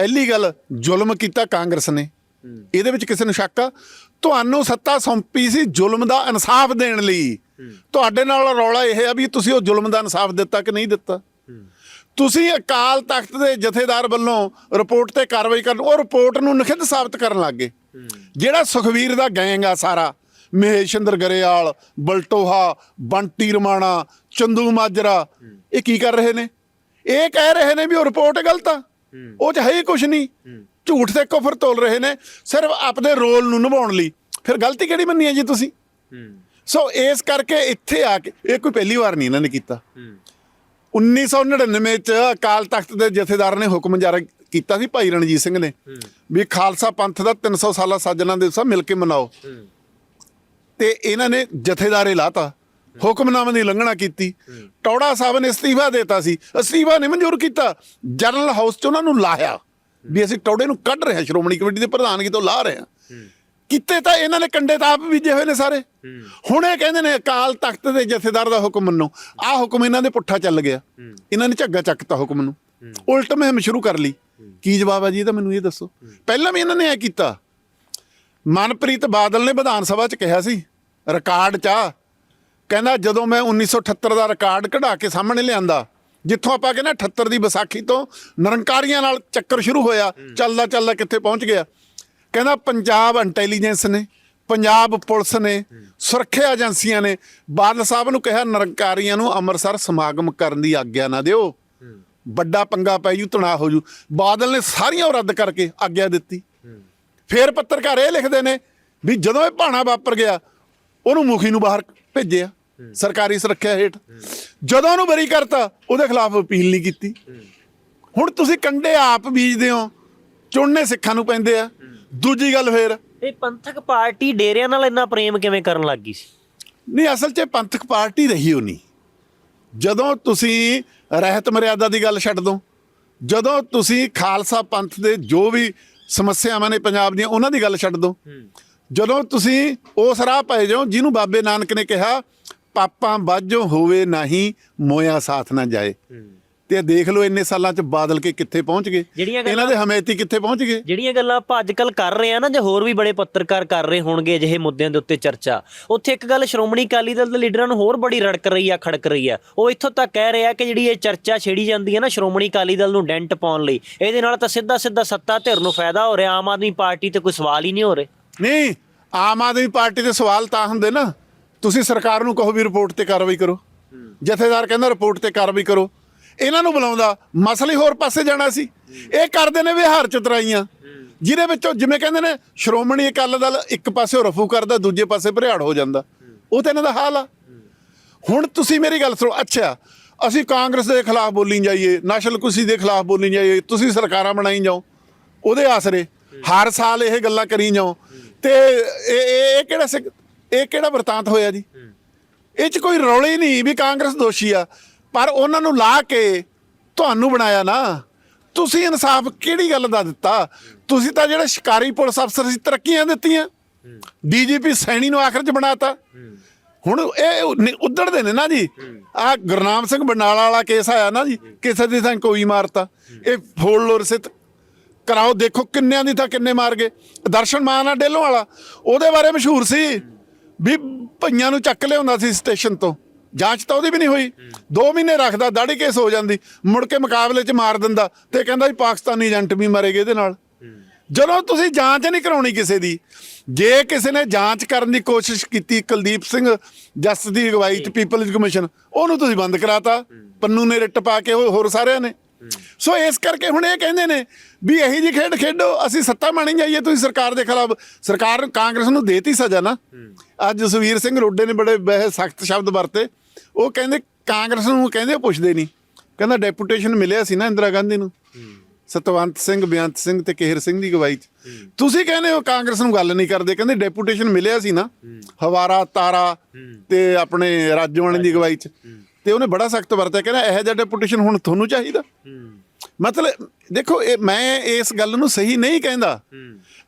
ਪਹਿਲੀ ਗੱਲ ਜ਼ੁਲਮ ਕੀਤਾ ਕਾਂਗਰਸ ਨੇ। ਇਹਦੇ ਵਿੱਚ ਕਿਸੇ ਨੂੰ ਸ਼ੱਕ ਆ? ਤੁਹਾਨੂੰ ਸੱਤਾ ਸੌਂਪੀ ਸੀ ਜ਼ੁਲਮ ਦਾ ਇਨਸਾਫ ਦੇਣ ਲਈ। ਤੁਹਾਡੇ ਨਾਲ ਰੌਲਾ ਇਹ ਆ ਵੀ ਤੁਸੀਂ ਉਹ ਜ਼ੁਲਮ ਦਾ ਇਨਸਾਫ ਦਿੱਤਾ ਕਿ ਨਹੀਂ ਦਿੱਤਾ? ਤੁਸੀਂ ਅਕਾਲ ਤਖਤ ਦੇ ਜਥੇਦਾਰ ਵੱਲੋਂ ਰਿਪੋਰਟ ਤੇ ਕਾਰਵਾਈ ਕਰਨ ਉਹ ਰਿਪੋਰਟ ਨੂੰ ਨਖਿੱਧ ਸਾਬਤ ਕਰਨ ਲੱਗ ਜਿਹੜਾ ਸੁਖਵੀਰ ਦਾ ਗੈਂਗ ਆ ਸਾਰਾ ਮਹੇਸ਼ਿੰਦਰ ਗਰੇਵਾਲ ਬਲਟੋਹਾ ਬੰਟੀ ਰਮਾਣਾ ਚੰਦੂ ਮਾਜਰਾ ਇਹ ਕੀ ਕਰ ਰਹੇ ਨੇ? ਇਹ ਕਹਿ ਰਹੇ ਨੇ ਵੀ ਉਹ ਰਿਪੋਰਟ ਗਲਤ ਆ। ਉਹ ਚ ਹੈ ਹੀ ਕੁਝ ਨਹੀਂ। ਝੂਠ ਤੇ ਕਫਰ ਤੋਲ ਰਹੇ ਨੇ। ਸਿਰਫ ਆਪਣੇ ਰੋਲ ਨੂੰ ਨਿਭਾਉਣ ਲਈ। ਫਿਰ ਗਲਤੀ ਕਿਹੜੀ ਮੰਨੀ ਹੈ ਜੀ ਤੁਸੀਂ? ਸੋ ਇਸ ਕਰਕੇ ਇੱਥੇ ਆ ਕੇ ਇਹ ਕੋਈ ਪਹਿਲੀ ਵਾਰ ਨਹੀਂ ਇਹਨਾਂ ਨੇ ਕੀਤਾ। ਹੂੰ। 1999 ਚ ਅਕਾਲ ਤਖਤ ਦੇ ਜਥੇਦਾਰ ਨੇ ਹੁਕਮ ਜਾਰੀ ਕੀਤਾ ਸੀ ਭਾਈ ਰਣਜੀਤ ਸਿੰਘ ਨੇ ਵੀ ਖਾਲਸਾ ਪੰਥ ਦਾ 300 ਸਾਲਾ ਸਾਜਣਾ ਦਿਵਸ ਆ ਮਿਲ ਕੇ ਮਨਾਓ। ਤੇ ਇਹਨਾਂ ਨੇ ਜਥੇਦਾਰੇ ਲਾਤਾ। ਹੁਕਮਨਾਮੇ ਦੀ ਉਲੰਘਣਾ ਕੀਤੀ। ਟੌੜਾ ਸਾਹਿਬ ਨੇ ਅਸਤੀਫਾ ਦਿੱਤਾ ਸੀ। ਅਸਤੀਫਾ ਨਹੀਂ ਮਨਜ਼ੂਰ ਕੀਤਾ। ਜਨਰਲ ਹਾਊਸ 'ਚ ਉਹਨਾਂ ਨੂੰ ਲਾਇਆ ਵੀ ਅਸੀਂ ਟੌੜੇ ਨੂੰ ਕੱਢ ਰਹੇ ਹਾਂ। ਸ਼੍ਰੋਮਣੀ ਕਮੇਟੀ ਦੇ ਪ੍ਰਧਾਨਗੀ ਤੋਂ ਲਾ ਰਹੇ ਹਾਂ। ਕਿਤੇ ਤਾਂ ਇਹਨਾਂ ਨੇ ਕੰਡੇ ਤਾਂ ਆਪ ਬੀਜੇ ਹੋਏ ਨੇ ਸਾਰੇ। ਹੁਣ ਇਹ ਕਹਿੰਦੇ ਨੇ ਅਕਾਲ ਤਖਤ ਦੇ ਜਥੇਦਾਰ ਦਾ ਹੁਕਮ ਮੰਨੋ। ਆਹ ਹੁਕਮ ਇਹਨਾਂ ਦੇ ਪੁੱਠਾ ਚੱਲ ਗਿਆ। ਇਹਨਾਂ ਨੇ ਝੱਗਾ ਚੱਕਤਾ ਹੁਕਮ ਨੂੰ। ਉਲਟ ਮੁਹਿੰਮ ਸ਼ੁਰੂ ਕਰ ਲਈ। ਕੀ ਜਵਾਬ ਹੈ ਜੀ ਇਹਦਾ ਮੈਨੂੰ ਇਹ ਦੱਸੋ। ਪਹਿਲਾਂ ਵੀ ਇਹਨਾਂ ਨੇ ਐ ਕੀਤਾ। ਮਨਪ੍ਰੀਤ ਬਾਦਲ ਨੇ ਵਿਧਾਨ ਸਭਾ 'ਚ ਕਿਹਾ ਸੀ ਰਿਕਾਰਡ 'ਚ ਆ। ਕਹਿੰਦਾ ਜਦੋਂ ਮੈਂ 1978 ਦਾ ਰਿਕਾਰਡ ਕਢਾ ਕੇ ਸਾਹਮਣੇ ਲਿਆਂਦਾ, ਜਿੱਥੋਂ ਆਪਾਂ ਕਹਿੰਦੇ 78 ਦੀ ਵਿਸਾਖੀ ਤੋਂ ਨਿਰੰਕਾਰੀਆਂ ਨਾਲ ਚੱਕਰ ਸ਼ੁਰੂ ਹੋਇਆ, ਚੱਲਦਾ ਚੱਲਦਾ ਕਿੱਥੇ ਪਹੁੰਚ ਗਿਆ। ਕਹਿੰਦਾ ਪੰਜਾਬ ਇੰਟੈਲੀਜੈਂਸ ਨੇ, ਪੰਜਾਬ ਪੁਲਿਸ ਨੇ, ਸੁਰੱਖਿਆ ਏਜੰਸੀਆਂ ਨੇ, ਬਾਦਲ ਸਾਹਿਬ ਨੂੰ ਕਿਹਾ ਨਿਰੰਕਾਰੀਆਂ ਨੂੰ ਅੰਮ੍ਰਿਤਸਰ ਸਮਾਗਮ ਕਰਨ ਦੀ ਆਗਿਆ ਨਾ ਦਿਓ। ਵੱਡਾ ਪੰਗਾ ਪੈ ਜੂ, ਤਣਾਅ ਹੋ ਜੂ। ਬਾਦਲ ਨੇ ਸਾਰੀਆਂ ਉਹ ਰੱਦ ਕਰਕੇ ਆਗਿਆ ਦਿੱਤੀ। ਫਿਰ ਪੱਤਰਕਾਰ ਇਹ ਲਿਖਦੇ ਨੇ ਵੀ ਜਦੋਂ ਇਹ ਭਾਣਾ ਵਾਪਰ ਗਿਆ, ਉਹਨੂੰ ਮੁਖੀ ਨੂੰ ਬਾਹਰ ਭੇਜਿਆ। ਸਰਕਾਰੀ ਸੁਰੱਖਿਆ ਹੇਠ। ਜਦੋਂ ਉਹਨੂੰ ਬਰੀ ਕਰਤਾ ਉਹਦੇ ਖਿਲਾਫ ਅਪੀਲ ਨਹੀਂ ਕੀਤੀ। ਹੁਣ ਤੁਸੀਂ ਕੰਡੇ ਆਪ ਬੀਜਦੇ ਹੋ ਚੁਣਨੇ ਸਿੱਖਾਂ ਨੂੰ ਪੈਂਦੇ ਆ। ਦੂਜੀ ਗੱਲ ਫੇਰ। ਇਹ ਪੰਥਕ ਪਾਰਟੀ ਡੇਰਿਆਂ ਨਾਲ ਇੰਨਾ ਪ੍ਰੇਮ ਕਿਵੇਂ ਕਰਨ ਲੱਗ ਗਈ ਸੀ? ਨਹੀਂ ਅਸਲ 'ਚ ਪੰਥਕ ਪਾਰਟੀ ਰਹੀ ਹੋ ਨਹੀਂ ਜਦੋਂ ਤੁਸੀਂ ਰਹਿਤ ਮਰਿਆਦਾ ਦੀ ਗੱਲ ਛੱਡ ਦੋ ਜਦੋਂ ਤੁਸੀਂ ਖਾਲਸਾ ਪੰਥ ਦੇ ਜੋ ਵੀ ਸਮੱਸਿਆਵਾਂ ਨੇ ਪੰਜਾਬ ਦੀਆਂ ਉਹਨਾਂ ਦੀ ਗੱਲ ਛੱਡ ਦੋ। ਜਦੋਂ ਤੁਸੀਂ ਉਸ ਰਾਹ ਪਏ ਜਾਓ ਜਿਹਨੂੰ ਬਾਬੇ ਨਾਨਕ ਨੇ ਕਿਹਾ ਪਾਪਾਂ ਬਾਝੋਂ ਹੋਵੇ ਨਹੀਂ ਮੋਇਆ ਸਾਥ ਨਾ ਜਾਏ। ਤੇ ਇਹ ਦੇਖ ਲਓ ਇੰਨੇ ਸਾਲਾਂ 'ਚ ਬਾਦਲ ਕੇ ਕਿੱਥੇ ਪਹੁੰਚ ਗਏ। ਜਿਹੜੀਆਂ ਇਹਨਾਂ ਦੇ ਹਮੇਤੀ ਕਿੱਥੇ ਪਹੁੰਚ ਗਏ? ਜਿਹੜੀਆਂ ਗੱਲਾਂ ਆਪਾਂ ਅੱਜ ਕੱਲ ਕਰ ਰਹੇ ਆ ਨਾ ਜਾਂ ਹੋਰ ਵੀ ਬੜੇ ਪੱਤਰਕਾਰ ਕਰ ਰਹੇ ਹੋਣਗੇ ਅਜਿਹੇ ਮੁੱਦਿਆਂ ਦੇ ਉੱਤੇ ਚਰਚਾ। ਉੱਥੇ ਇੱਕ ਗੱਲ ਸ਼੍ਰੋਮਣੀ ਅਕਾਲੀ ਦਲ ਦੇ ਲੀਡਰਾਂ ਨੂੰ ਹੋਰ ਬੜੀ ਰੜਕ ਰਹੀ ਆ ਖੜਕ ਰਹੀ ਆ। ਉਹ ਇੱਥੋਂ ਤੱਕ ਕਹਿ ਰਿਹਾ ਕਿ ਜਿਹੜੀ ਇਹ ਚਰਚਾ ਛੇੜੀ ਜਾਂਦੀ ਹੈ ਨਾ ਸ਼੍ਰੋਮਣੀ ਅਕਾਲੀ ਦਲ ਨੂੰ ਡੈਂਟ ਪਾਉਣ ਲਈ ਇਹਦੇ ਨਾਲ ਤਾਂ ਸਿੱਧਾ ਸਿੱਧਾ ਸੱਤਾ ਧਿਰ ਨੂੰ ਫਾਇਦਾ ਹੋ ਰਿਹਾ ਆਮ ਆਦਮੀ ਪਾਰਟੀ ਤੇ ਕੋਈ ਸਵਾਲ ਹੀ ਨਹੀਂ ਹੋ ਰਹੇ। ਨਹੀਂ ਆਮ ਆਦਮੀ ਪਾਰਟੀ ਦੇ ਸਵਾਲ ਤਾਂ ਹੁੰਦੇ ਨਾ। ਤੁਸੀਂ ਸਰਕਾਰ ਨੂੰ ਕਹੋ ਵੀ ਰਿਪੋਰਟ ਤੇ ਕਾਰਵਾਈ ਕਰੋ। ਜਥੇਦਾਰ ਕਹਿੰਦਾ ਰਿਪੋਰਟ ਤੇ ਕਾਰਵਾਈ ਕਰੋ। ਇਹਨਾਂ ਨੂੰ ਬੁਲਾਉਂਦਾ, ਮਸਲੇ ਹੋਰ ਪਾਸੇ ਜਾਣਾ ਸੀ। ਇਹ ਕਰਦੇ ਨੇ ਵਿਹਾਰ ਚਤਰਾਈਆਂ ਜਿਹਦੇ ਵਿੱਚੋਂ ਜਿਵੇਂ ਕਹਿੰਦੇ ਨੇ, ਸ਼੍ਰੋਮਣੀ ਅਕਾਲੀ ਦਲ ਇੱਕ ਪਾਸੇ ਰਫੂ ਕਰਦਾ, ਦੂਜੇ ਪਾਸੇ ਭਰਿਆੜ ਹੋ ਜਾਂਦਾ। ਉਹ ਤਾਂ ਇਹਨਾਂ ਦਾ ਹਾਲ ਆ। ਹੁਣ ਤੁਸੀਂ ਮੇਰੀ ਗੱਲ ਸੁਣੋ। ਅੱਛਾ, ਅਸੀਂ ਕਾਂਗਰਸ ਦੇ ਖਿਲਾਫ ਬੋਲੀ ਜਾਈਏ ਨਸ਼ਲਕੁਸ਼ੀ ਦੇ ਖਿਲਾਫ ਬੋਲੀ ਜਾਈਏ, ਤੁਸੀਂ ਸਰਕਾਰਾਂ ਬਣਾਈ ਜਾਓ, ਉਹਦੇ ਆਸਰੇ ਹਰ ਸਾਲ ਇਹ ਗੱਲਾਂ ਕਰੀ ਜਾਓ। ਤੇ ਇਹ ਇਹ ਕਿਹੜਾ ਸਿੱਖ- ਇਹ ਕਿਹੜਾ ਵਰਤਾਂਤ ਹੋਇਆ ਜੀ? ਇਹ ਚ ਕੋਈ ਰੌਲੇ ਨਹੀਂ ਵੀ ਕਾਂਗਰਸ ਦੋਸ਼ੀ ਆ ਪਰ ਉਹਨਾਂ ਨੂੰ ਲਾ ਕੇ ਤੁਹਾਨੂੰ ਬਣਾਇਆ ਨਾ। ਤੁਸੀਂ ਇਨਸਾਫ ਕਿਹੜੀ ਗੱਲ ਦਾ ਦਿੱਤਾ? ਤੁਸੀਂ ਤਾਂ ਜਿਹੜੇ ਸ਼ਿਕਾਰੀ ਪੁਲਿਸ ਅਫਸਰ ਸੀ ਤਰੱਕੀਆਂ ਦਿੱਤੀਆਂ। ਡੀਜੀਪੀ ਸੈਣੀ ਨੂੰ ਆਖਰ ਚ ਬਣਾਤਾ। ਹੁਣ ਇਹ ਉੱਧੜਦੇ ਨੇ ਨਾ ਜੀ। ਆ ਗੁਰਨਾਮ ਸਿੰਘ ਬੰਡਾਲਾ ਵਾਲਾ ਕੇਸ ਆਇਆ ਨਾ ਜੀ ਕਿਸੇ ਦੀ ਤਾਂ ਕੋਈ ਮਾਰਤਾ। ਇਹ ਫੋੜ ਲੋ ਰਸਿਤ ਕਰਾਓ ਦੇਖੋ ਕਿੰਨਿਆਂ ਦੀ ਤਾਂ ਕਿੰਨੇ ਮਾਰ ਗਏ। ਦਰਸ਼ਨ ਮਾਨ ਆ ਡੇਲੋਂ ਵਾਲਾ। ਉਹਦੇ ਬਾਰੇ ਮਸ਼ਹੂਰ ਸੀ। ਵੀ ਭਈਆਂ ਨੂੰ ਚੱਕ ਲਿਆਉਂਦਾ ਸੀ ਸਟੇਸ਼ਨ ਤੋਂ। ਜਾਂਚ ਤਾਂ ਉਹਦੀ ਵੀ ਨਹੀਂ ਹੋਈ। 2 ਮਹੀਨੇ ਰੱਖਦਾ ਦਾੜੀ ਕੇਸ ਹੋ ਜਾਂਦੀ। ਮੁੜ ਕੇ ਮੁਕਾਬਲੇ 'ਚ ਮਾਰ ਦਿੰਦਾ ਤੇ ਕਹਿੰਦਾ ਵੀ ਪਾਕਿਸਤਾਨੀ ਏਜੰਟ ਵੀ ਮਰੇਗੇ ਇਹਦੇ ਨਾਲ। ਜਦੋਂ ਤੁਸੀਂ ਜਾਂਚ ਨਹੀਂ ਕਰਾਉਣੀ ਕਿਸੇ ਦੀ ਜੇ ਕਿਸੇ ਨੇ ਜਾਂਚ ਕਰਨ ਦੀ ਕੋਸ਼ਿਸ਼ ਕੀਤੀ ਕੁਲਦੀਪ ਸਿੰਘ ਜਸਟਿਸ ਦੀ ਅਗਵਾਈ 'ਚ ਪੀਪਲਜ਼ ਕਮਿਸ਼ਨ ਉਹਨੂੰ ਤੁਸੀਂ ਬੰਦ ਕਰਾਤਾ। ਪੰਨੂ ਨੇ ਰਿੱਟ ਪਾ ਕੇ ਹੋਰ ਸਾਰਿਆਂ ਨੇ। ਸੋ ਇਸ ਕਰਕੇ ਹੁਣ ਇਹ ਕਹਿੰਦੇ ਨੇ ਵੀ ਇਹੀ ਜੀ ਖੇਡ ਖੇਡੋ ਅਸੀਂ ਸੱਤਾ ਮਾਣੀ ਜਾਈਏ ਤੁਸੀਂ ਸਰਕਾਰ ਦੇ ਖਿਲਾਫ। ਸਰਕਾਰ ਕਾਂਗਰਸ ਨੂੰ ਦੇਤੀ ਸਜ਼ਾ ਨਾ। ਅੱਜ ਸੁਵੀਰ ਸਿੰਘ ਰੋਡੇ ਨੇ ਬੜੇ ਬਹਿ ਸਖਤ ਸ਼ਬਦ ਵਰਤੇ। ਉਹ ਕਹਿੰਦੇ ਕਾਂਗਰਸ ਨੂੰ ਕਹਿੰਦੇ ਪੁੱਛਦੇ ਨਹੀਂ। ਕਹਿੰਦਾ ਡੈਪੂਟੇਸ਼ਨ ਮਿਲਿਆ ਸੀ ਨਾ ਇੰਦਰਾ ਗਾਂਧੀ ਨੂੰ। ਸਤਵੰਤ ਸਿੰਘ ਬੇਅੰਤ ਸਿੰਘ ਤੇ ਕੇਹਰ ਸਿੰਘ ਦੀ ਗਵਾਹੀ 'ਚ। ਤੁਸੀਂ ਕਹਿੰਦੇ ਹੋ ਕਾਂਗਰਸ ਨੂੰ ਗੱਲ ਨਹੀਂ ਕਰਦੇ। ਕਹਿੰਦੇ ਡੈਪੂਟੇਸ਼ਨ ਮਿਲਿਆ ਸੀ ਨਾ। ਹਵਾਰਾ ਤਾਰਾ ਤੇ ਆਪਣੇ ਰਾਜਵਾਨੀ ਦੀ ਗਵਾਹੀ 'ਚ। ਤੇ ਉਹਨੇ ਬੜਾ ਸਖਤ ਵਰਤਿਆ ਕਹਿੰਦਾ ਇਹੋ ਜਿਹਾ ਡੈਪੂਟੇਸ਼ਨ ਹੁਣ ਤੁਹਾਨੂੰ ਚਾਹੀਦਾ। ਮਤਲਬ ਦੇਖੋ ਇਹ ਮੈਂ ਇਸ ਗੱਲ ਨੂੰ ਸਹੀ ਨਹੀਂ ਕਹਿੰਦਾ।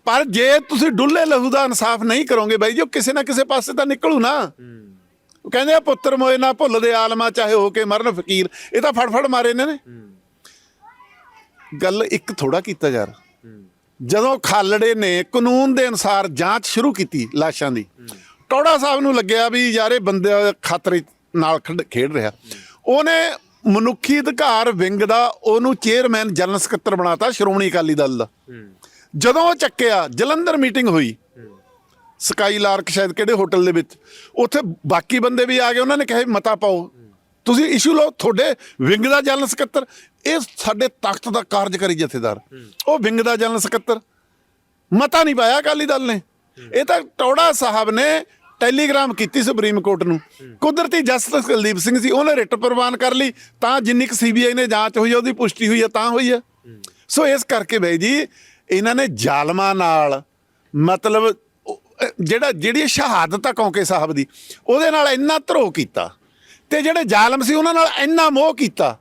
ਪਰ ਜੇ ਤੁਸੀਂ ਡੁੱਲੇ ਲਹੂ ਦਾ ਇਨਸਾਫ ਨਹੀਂ ਕਰੋਗੇ ਬਾਈ ਜੀ ਉਹ ਕਿਸੇ ਨਾ ਕਿਸੇ ਪਾਸੇ ਤਾਂ ਨਿਕਲੂ ਨਾ। ਉਹ ਕਹਿੰਦੇ ਆ ਪੁੱਤਰ ਮੋਏ ਨਾ ਭੁੱਲਦੇ ਆਲਮਾ ਚਾਹੇ ਹੋ ਕੇ ਮਰਨ ਫਕੀਰ। ਇਹ ਤਾਂ ਫੜ ਫੜ ਮਾਰੇ ਨੇ ਨੇ। ਗੱਲ ਇੱਕ ਥੋੜਾ ਕੀਤਾ ਯਾਰ ਜਦੋਂ ਖਾਲੜੇ ਨੇ ਕਾਨੂੰਨ ਦੇ ਅਨੁਸਾਰ ਜਾਂਚ ਸ਼ੁਰੂ ਕੀਤੀ ਲਾਸ਼ਾਂ ਦੀ ਟੌੜਾ ਸਾਹਿਬ ਨੂੰ ਲੱਗਿਆ ਵੀ ਯਾਰ ਇਹ ਬੰਦੇ ਖਤਰੇ ਨਾਲ ਖੇਡ- ਰਿਹਾ। ਉਹਨੇ ਮਨੁੱਖੀ ਅਧਿਕਾਰ ਵਿੰਗ ਦਾ ਉਹਨੂੰ ਚੇਅਰਮੈਨ ਜਨਰਲ ਸਕੱਤਰ ਬਣਾਤਾ ਸ਼੍ਰੋਮਣੀ ਅਕਾਲੀ ਦਲ ਦਾ। ਜਦੋਂ ਉਹ ਚੱਕਿਆ ਜਲੰਧਰ ਮੀਟਿੰਗ ਹੋਈ। ਸਕਾਈ ਲਾਰਕ ਸ਼ਾਇਦ ਕਿਹੜੇ ਹੋਟਲ ਦੇ ਵਿੱਚ। ਉੱਥੇ ਬਾਕੀ ਬੰਦੇ ਵੀ ਆ ਗਏ ਉਹਨਾਂ ਨੇ ਕਿਹਾ ਮਤਾ ਪਾਓ। ਤੁਸੀਂ ਇਸ਼ੂ ਲਓ ਤੁਹਾਡੇ ਵਿੰਗ ਦਾ ਜਨਰਲ ਸਕੱਤਰ ਇਹ ਸਾਡੇ ਤਖਤ ਦਾ ਕਾਰਜਕਾਰੀ ਜਥੇਦਾਰ। ਉਹ ਵਿੰਗ ਦਾ ਜਨਰਲ ਸਕੱਤਰ। ਮਤਾ ਨਹੀਂ ਪਾਇਆ ਅਕਾਲੀ ਦਲ ਨੇ। ਇਹ ਤਾਂ ਟੌੜਾ ਸਾਹਿਬ ਨੇ ਟੈਲੀਗ੍ਰਾਮ ਕੀਤੀ ਸੁਪਰੀਮ ਕੋਰਟ ਨੂੰ। ਕੁਦਰਤੀ ਜਸਟਿਸ ਕੁਲਦੀਪ ਸਿੰਘ ਸੀ ਉਹਨੇ ਰਿਟ ਪ੍ਰਵਾਨ ਕਰ ਲਈ ਤਾਂ ਜਿੰਨੀ ਕੁ ਸੀਬੀਆਈ ਨੇ ਜਾਂਚ ਹੋਈ ਆ, ਉਹਦੀ ਪੁਸ਼ਟੀ ਹੋਈ ਹੈ ਤਾਂ ਹੋਈ ਹੈ ਸੋ ਇਸ ਕਰਕੇ ਬਾਈ ਜੀ ਇਹਨਾਂ ਨੇ ਜ਼ਾਲਮਾਂ ਨਾਲ ਮਤਲਬ ਜਿਹੜਾ ਜਿਹੜੀ ਸ਼ਹਾਦਤ ਆ ਕੌਂਕੇ ਸਾਹਿਬ ਦੀ ਉਹਦੇ ਨਾਲ ਇੰਨਾ ਧਰੋ ਕੀਤਾ ਤੇ ਜਿਹੜੇ ਜ਼ਾਲਮ ਸੀ ਉਹਨਾਂ ਨਾਲ ਇੰਨਾ ਮੋਹ ਕੀਤਾ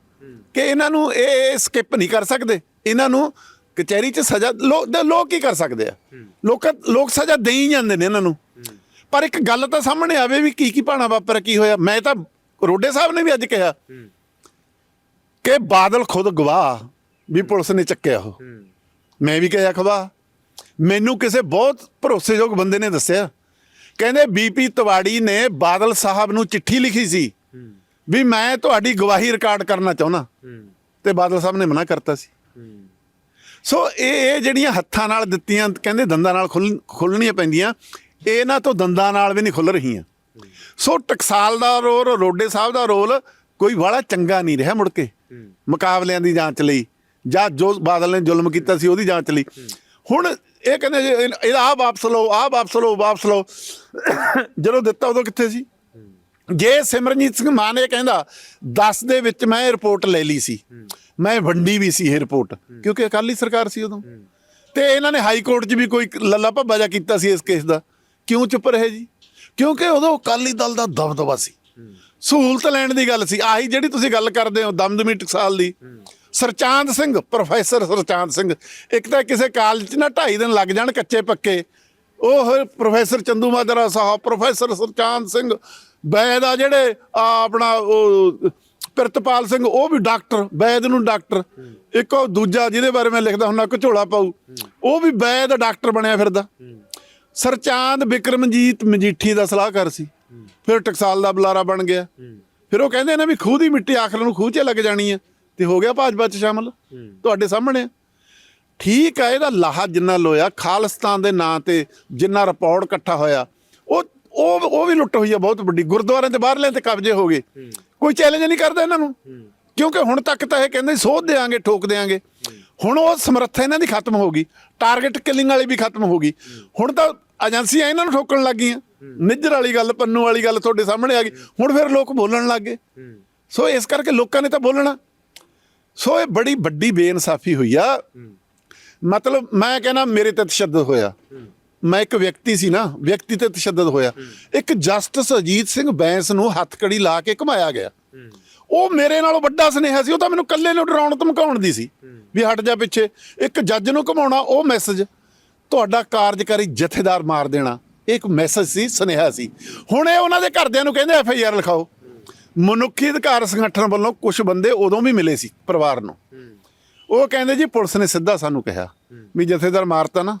ਕਿ ਇਹਨਾਂ ਨੂੰ ਇਹ ਸਕਿਪ ਨਹੀਂ ਕਰ ਸਕਦੇ। ਇਹਨਾਂ ਨੂੰ ਕਚਹਿਰੀ 'ਚ ਸਜ਼ਾ ਲੋ- ਲੋਕ ਕੀ ਕਰ ਸਕਦੇ ਆ? ਲੋਕ ਲੋਕ ਸਜ਼ਾ ਦੇਈ ਜਾਂਦੇ ਨੇ ਇਹਨਾਂ ਨੂੰ। ਪਰ ਇੱਕ ਗੱਲ ਤਾਂ ਸਾਹਮਣੇ ਆਵੇ ਵੀ ਕੀ ਕੀ ਭਾਣਾ ਵਾਪਰ ਕੀ ਹੋਇਆ? ਮੈਂ ਤਾਂ ਰੋਡੇ ਸਾਹਿਬ ਨੇ ਵੀ ਅੱਜ ਕਿਹਾ ਕਿ ਬਾਦਲ ਖੁਦ ਗਵਾਹ ਵੀ ਪੁਲਿਸ ਨੇ ਚੱਕਿਆ ਉਹ। ਮੈਂ ਵੀ ਕਿਹਾ ਖਵਾ ਮੈਨੂੰ ਕਿਸੇ ਬਹੁਤ ਭਰੋਸੇਯੋਗ ਬੰਦੇ ਨੇ ਦੱਸਿਆ। ਕਹਿੰਦੇ ਬੀਪੀ ਤਵਾੜੀ ਨੇ ਬਾਦਲ ਸਾਹਿਬ ਨੂੰ ਚਿੱਠੀ ਲਿਖੀ ਸੀ ਵੀ ਮੈਂ ਤੁਹਾਡੀ ਗਵਾਹੀ ਰਿਕਾਰਡ ਕਰਨਾ ਚਾਹੁੰਦਾ। ਤੇ ਬਾਦਲ ਸਾਹਿਬ ਨੇ ਮਨਾ ਕਰਤਾ ਸੀ। ਸੋ ਇਹ ਇਹ ਜਿਹੜੀਆਂ ਹੱਥਾਂ ਨਾਲ ਦਿੱਤੀਆਂ ਕਹਿੰਦੇ ਦੰਦਾਂ ਨਾਲ ਖੁੱਲ- ਖੁੱਲਣੀਆਂ ਪੈਂਦੀਆਂ। ਇਹਨਾਂ ਤੋਂ ਦੰਦਾਂ ਨਾਲ ਵੀ ਨਹੀਂ ਖੁੱਲ ਰਹੀਆਂ। ਸੋ ਟਕਸਾਲ ਦਾ ਰੋਲ, ਰੋਡੇ ਸਾਹਿਬ ਦਾ ਰੋਲ ਕੋਈ ਵਾਲਾ ਚੰਗਾ ਨਹੀਂ ਰਿਹਾ ਮੁੜ ਕੇ ਮੁਕਾਬਲਿਆਂ ਦੀ ਜਾਂਚ ਲਈ ਜਾਂ ਜੋ ਬਾਦਲ ਨੇ ਜ਼ੁਲਮ ਕੀਤਾ ਸੀ ਉਹਦੀ ਜਾਂਚ ਲਈ। ਹੁਣ ਇਹ ਕਹਿੰਦੇ ਇਹਦਾ ਆ ਵਾਪਸ ਲਓ ਆ ਵਾਪਸ ਲਓ ਵਾਪਸ ਲਓ। ਜਦੋਂ ਦਿੱਤਾ ਉਦੋਂ ਕਿੱਥੇ ਸੀ? ਜੇ ਸਿਮਰਨਜੀਤ ਸਿੰਘ ਮਾਨ ਇਹ ਕਹਿੰਦਾ 10 ਦੇ ਵਿੱਚ ਮੈਂ ਇਹ ਰਿਪੋਰਟ ਲੈ ਲਈ ਸੀ। ਮੈਂ ਵੰਡੀ ਵੀ ਸੀ ਇਹ ਰਿਪੋਰਟ, ਕਿਉਂਕਿ ਅਕਾਲੀ ਸਰਕਾਰ ਸੀ ਉਦੋਂ। ਤੇ ਇਹਨਾਂ ਨੇ ਹਾਈ ਕੋਰਟ 'ਚ ਵੀ ਕੋਈ ਲੱਲਾ ਭੱਬਾ ਜਾ ਕੀਤਾ ਸੀ ਇਸ ਕੇਸ ਦਾ। ਕਿਉਂ ਚੁੱਪ ਰਹੇ ਜੀ? ਕਿਉਂਕਿ ਉਦੋਂ ਅਕਾਲੀ ਦਲ ਦਾ ਦਬਦਬਾ ਸੀ। ਸਹੂਲਤ ਲੈਣ ਦੀ ਗੱਲ ਸੀ। ਆਹੀ ਜਿਹੜੀ ਤੁਸੀਂ ਗੱਲ ਕਰਦੇ ਹੋ ਦਮਦਮੀ ਟਕਸਾਲ ਦੀ। ਸਰਚਾਂਦ ਸਿੰਘ ਪ੍ਰੋਫੈਸਰ ਸਰਚਾਂਦ ਸਿੰਘ ਇੱਕ ਤਾਂ ਕਿਸੇ ਕਾਲਜ 'ਚ ਨਾ 2.5 ਦਿਨ ਲੱਗ ਜਾਣ ਕੱਚੇ ਪੱਕੇ। ਉਹ ਪ੍ਰੋਫੈਸਰ ਚੰਦੂ ਮਾਜਰਾ ਸਾਹਿਬ ਪ੍ਰੋਫੈਸਰ ਸਰਚਾਂਦ ਸਿੰਘ ਵੈਦ ਆ ਜਿਹੜੇ ਆਪਣਾ ਉਹ ਪ੍ਰਿਤਪਾਲ ਸਿੰਘ ਉਹ ਵੀ ਡਾਕਟਰ ਵੈਦ ਨੂੰ ਡਾਕਟਰ। ਇੱਕ ਉਹ ਦੂਜਾ ਜਿਹਦੇ ਬਾਰੇ ਮੈਂ ਲਿਖਦਾ ਹੁੰਦਾ ਘਚੋਲਾ ਪਾਉ ਉਹ ਵੀ ਵੈਦ ਡਾਕਟਰ ਬਣਿਆ ਫਿਰਦਾ। ਸਰਚਾਂਦ ਬਿਕਰਮਜੀਤ ਮਜੀਠੀ ਦਾ ਸਲਾਹਕਾਰ ਸੀ। ਫਿਰ ਟਕਸਾਲ ਦਾ ਬੁਲਾਰਾ ਬਣ ਗਿਆ। ਫਿਰ ਉਹ ਕਹਿੰਦੇ ਨੇ ਵੀ ਖੂਹ ਦੀ ਮਿੱਟੀ ਆਖਰ ਨੂੰ ਖੂਹ 'ਚ ਲੱਗ ਜਾਣੀ ਹੈ ਤੇ ਹੋ ਗਿਆ ਭਾਜਪਾ 'ਚ ਸ਼ਾਮਲ। ਤੁਹਾਡੇ ਸਾਹਮਣੇ ਠੀਕ ਆ, ਇਹਦਾ ਲਾਹਾ ਜਿੰਨਾ ਲੋਇਆ, ਖਾਲਿਸਤਾਨ ਦੇ ਨਾਂ ਤੇ ਜਿੰਨਾ ਰਿਪੋਰਟ ਇਕੱਠਾ ਹੋਇਆ, ਉਹ ਉਹ ਉਹ ਵੀ ਲੁੱਟ ਹੋਈ ਆ ਬਹੁਤ ਵੱਡੀ। ਗੁਰਦੁਆਰਿਆਂ ਦੇ ਬਾਹਰਲਿਆਂ ਤੇ ਕਬਜ਼ੇ ਹੋ ਗਏ। ਕੋਈ ਚੈਲੰਜ ਨਹੀਂ ਕਰਦਾ ਇਹਨਾਂ ਨੂੰ। ਕਿਉਂਕਿ ਹੁਣ ਤੱਕ ਤਾਂ ਇਹ ਕਹਿੰਦੇ ਸੋਧ ਦੇਾਂਗੇ ਠੋਕ ਦੇਾਂਗੇ ਹੁਣ ਉਹ ਸਮਰੱਥਾ ਇਹਨਾਂ ਦੀ ਖਤਮ ਹੋ ਗਈ। ਟਾਰਗੇਟ ਕਿਲਿੰਗ ਵਾਲੀ ਵੀ ਖਤਮ ਹੋ ਗਈ। ਹੁਣ ਤਾਂ ਏਜੰਸੀਆਂ ਇਹਨਾਂ ਨੂੰ ਠੋਕਣ ਲੱਗ ਗਈਆਂ। ਨਿੱਜਰ ਵਾਲੀ ਗੱਲ, ਪੰਨੂ ਵਾਲੀ ਗੱਲ ਤੁਹਾਡੇ ਸਾਹਮਣੇ ਆ ਗਈ। ਹੁਣ ਫਿਰ ਲੋਕ ਬੋਲਣ ਲੱਗ ਗਏ। ਸੋ ਇਸ ਕਰਕੇ ਲੋਕਾਂ ਨੇ ਤਾਂ ਬੋਲਣਾ। ਸੋ ਇਹ ਬੜੀ ਵੱਡੀ ਬੇਇਨਸਾਫੀ ਹੋਈ ਆ। ਮਤਲਬ ਮੈਂ ਕਹਿੰਦਾ ਮੇਰੇ ਤੇ ਤਸ਼ੱਦਦ ਹੋਇਆ। ਮੈਂ ਇੱਕ ਵਿਅਕਤੀ ਸੀ ਨਾ, ਵਿਅਕਤੀ ਤੇ ਤਸ਼ੱਦਦ ਹੋਇਆ। ਇੱਕ ਜਸਟਿਸ ਅਜੀਤ ਸਿੰਘ ਬੈਂਸ ਨੂੰ ਹੱਥ ਕੜੀ ਲਾ ਕੇ ਘੁਮਾਇਆ ਗਿਆ। ਉਹ ਮੇਰੇ ਨਾਲੋਂ ਵੱਡਾ ਸੁਨੇਹਾ ਸੀ ਉਹ ਤਾਂ ਮੈਨੂੰ ਇਕੱਲੇ ਨੂੰ ਡਰਾਉਣ ਧਮਕਾਉਣ ਦੀ ਸੀ ਵੀ ਹਟ ਜਾ ਪਿੱਛੇ। ਇੱਕ ਜੱਜ ਨੂੰ ਘੁਮਾਉਣਾ ਉਹ ਮੈਸੇਜ ਤੁਹਾਡਾ ਕਾਰਜਕਾਰੀ ਜਥੇਦਾਰ ਮਾਰ ਦੇਣਾ ਇਹ ਇੱਕ ਮੈਸੇਜ ਸੀ ਸੁਨੇਹਾ ਸੀ। ਹੁਣ ਇਹ ਉਹਨਾਂ ਦੇ ਘਰਦਿਆਂ ਨੂੰ ਕਹਿੰਦੇ ਐਫ ਆਈ ਆਰ ਲਿਖਾਓ। ਮਨੁੱਖੀ ਅਧਿਕਾਰ ਸੰਗਠਨ ਵੱਲੋਂ ਕੁਝ ਬੰਦੇ ਉਦੋਂ ਵੀ ਮਿਲੇ ਸੀ ਪਰਿਵਾਰ ਨੂੰ। ਉਹ ਕਹਿੰਦੇ ਜੀ ਪੁਲਿਸ ਨੇ ਸਿੱਧਾ ਸਾਨੂੰ ਕਿਹਾ ਵੀ ਜਥੇਦਾਰ ਮਾਰਤਾ ਨਾ।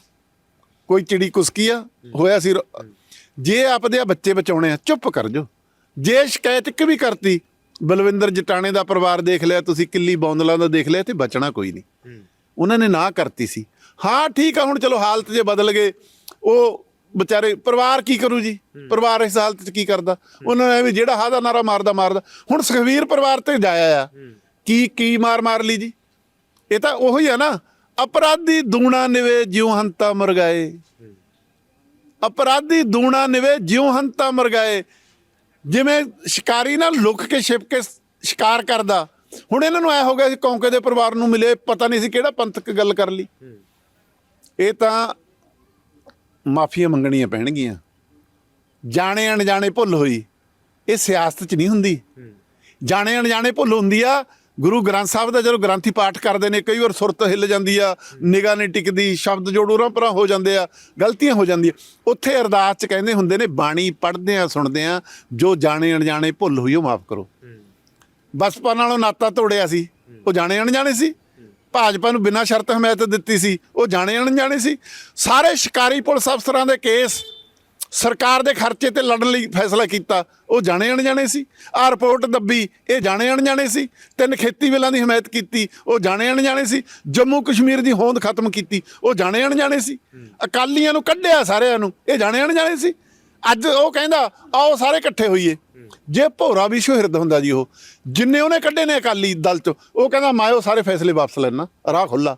ਕੋਈ ਚਿੜੀ ਕੁਸਕੀ ਆ ਹੋਇਆ ਸੀ ਜੇ ਆਪਦੇ ਬੱਚੇ ਬਚਾਉਣੇ ਆ ਚੁੱਪ ਕਰ ਜੋ ਜੇ ਸ਼ਿਕਾਇਤ ਇੱਕ ਵੀ ਕਰਤੀ ਬਲਵਿੰਦਰ ਜਟਾਣੇ ਦਾ ਪਰਿਵਾਰ ਦੇਖ ਲਿਆ ਤੁਸੀਂ ਕਿੱਲੀ ਬੌਂਦਲਾਂ ਦਾ ਦੇਖ ਲਿਆ ਤੇ ਬਚਣਾ ਕੋਈ ਨਹੀਂ। ਉਹਨਾਂ ਨੇ ਨਾ ਕਰਤੀ ਸੀ। ਹਾਂ ਠੀਕ ਆ ਹੁਣ ਚਲੋ ਹਾਲਤ ਜੇ ਬਦਲ ਗਏ ਉਹ ਵਿਚਾਰੇ ਪਰਿਵਾਰ ਕੀ ਕਰੂ ਜੀ? ਪਰਿਵਾਰ ਇਸ ਹਾਲਤ 'ਚ ਕੀ ਕਰਦਾ? ਉਹਨਾਂ ਨੇ ਵੀ ਜਿਹੜਾ ਹਾਦਾ ਨਾਰਾ ਮਾਰਦਾ ਮਾਰਦਾ। ਹੁਣ ਸੁਖਵੀਰ ਪਰਿਵਾਰ ਤੇ ਜਾਇਆ ਆ। ਕੀ ਕੀ ਮਾਰ ਮਾਰ ਲਈ ਜੀ? ਇਹ ਤਾਂ ਉਹੀ ਆ ਨਾ ਅਪਰਾਧੀ ਦੂਣਾ ਨਿਵੇ ਜਿਉ ਹੰਤਾ ਮਰ ਗਏ ਅਪਰਾਧੀ ਦੂਣਾ ਨਿਵੇ ਜਿਉ ਹੰਤਾ ਮਰ ਗਏ ਜਿਵੇਂ ਸ਼ਿਕਾਰੀ ਨਾ ਲੁਕ ਕੇ ਛਿਪ ਕੇ ਸ਼ਿਕਾਰ ਕਰਦਾ ਹੁਣ ਇਹਨਾਂ ਨੂੰ ਐ ਹੋ ਗਿਆ ਸੀ ਕੌਂਕੇ ਦੇ ਪਰਿਵਾਰ ਨੂੰ ਮਿਲੇ ਪਤਾ ਨਹੀਂ ਸੀ ਕਿਹੜਾ ਪੰਥਕ ਗੱਲ ਕਰ ਲਈ। ਇਹ ਤਾਂ ਮਾਫੀਆਂ ਮੰਗਣੀਆਂ ਪੈਣਗੀਆਂ। ਜਾਣੇ ਅਣਜਾਣੇ ਭੁੱਲ ਹੋਈ। ਇਹ ਸਿਆਸਤ 'ਚ ਨਹੀਂ ਹੁੰਦੀ। ਜਾਣੇ ਅਣਜਾਣੇ ਭੁੱਲ ਹੁੰਦੀ ਆ ਗੁਰੂ ਗ੍ਰੰਥ ਸਾਹਿਬ ਦਾ ਜਦੋਂ ਗ੍ਰੰਥੀ ਪਾਠ ਕਰਦੇ ਨੇ ਕਈ ਵਾਰ ਸੁਰਤ ਹਿੱਲ ਜਾਂਦੀ ਆ ਨਿਗਾਹ ਨਹੀਂ ਟਿਕਦੀ ਸ਼ਬਦ ਜੋੜ ਉਰਾਂ ਪਰਾਂ ਹੋ ਜਾਂਦੇ ਆ ਗਲਤੀਆਂ ਹੋ ਜਾਂਦੀਆਂ। ਉੱਥੇ ਅਰਦਾਸ 'ਚ ਕਹਿੰਦੇ ਹੁੰਦੇ ਨੇ ਬਾਣੀ ਪੜ੍ਹਦੇ ਆ ਸੁਣਦੇ ਆ ਜੋ ਜਾਣੇ ਅਣਜਾਣੇ ਭੁੱਲ ਹੋਈ ਉਹ ਮਾਫ ਕਰੋ। ਬਸਪਾ ਨਾਲੋਂ ਨਾਤਾ ਤੋੜਿਆ ਸੀ ਉਹ ਜਾਣੇ ਅਣਜਾਣੇ ਸੀ। ਭਾਜਪਾ ਨੂੰ ਬਿਨਾਂ ਸ਼ਰਤ ਹਮਾਇਤ ਦਿੱਤੀ ਸੀ ਉਹ ਜਾਣੇ ਅਣਜਾਣੇ ਸੀ। ਸਾਰੇ ਸ਼ਿਕਾਰੀ ਪੁਲਿਸ ਅਫਸਰਾਂ ਦੇ ਕੇਸ ਸਰਕਾਰ ਦੇ ਖਰਚੇ ਤੇ ਲੜਨ ਲਈ ਫੈਸਲਾ ਕੀਤਾ। ਉਹ ਜਾਣੇ ਅਣਜਾਣੇ ਸੀ। ਆ ਰਿਪੋਰਟ ਦੱਬੀ, ਇਹ ਜਾਣੇ ਅਣਜਾਣੇ ਸੀ। ਤਿੰਨ ਖੇਤੀ ਬਿੱਲਾਂ ਦੀ ਹਮਾਇਤ ਕੀਤੀ, ਉਹ ਜਾਣੇ ਅਣਜਾਣੇ ਸੀ। ਜੰਮੂ ਕਸ਼ਮੀਰ ਦੀ ਹੋਂਦ ਖਤਮ ਕੀਤੀ, ਉਹ ਜਾਣੇ ਅਣਜਾਣੇ ਸੀ। ਅਕਾਲੀਆਂ ਨੂੰ ਕੱਢਿਆ ਸਾਰਿਆਂ ਨੂੰ, ਇਹ ਜਾਣੇ ਅਣਜਾਣੇ ਸੀ। ਅੱਜ ਉਹ ਕਹਿੰਦਾ, ਆਓ ਸਾਰੇ ਇਕੱਠੇ ਹੋਈਏ। ਜੇ ਭੋਰਾ ਵੀ ਸ਼ਹਿਰਦ ਹੁੰਦਾ ਜੀ ਉਹ, ਜਿੰਨੇ ਉਹਨੇ ਕੱਢੇ ਨੇ ਅਕਾਲੀ ਦਲ ਚ, ਉਹ ਕਹਿੰਦਾ ਮਾਇਓ ਸਾਰੇ ਫੈਸਲੇ ਵਾਪਸ ਲੈਣਾ ਰਾਹ ਖੁੱਲਾ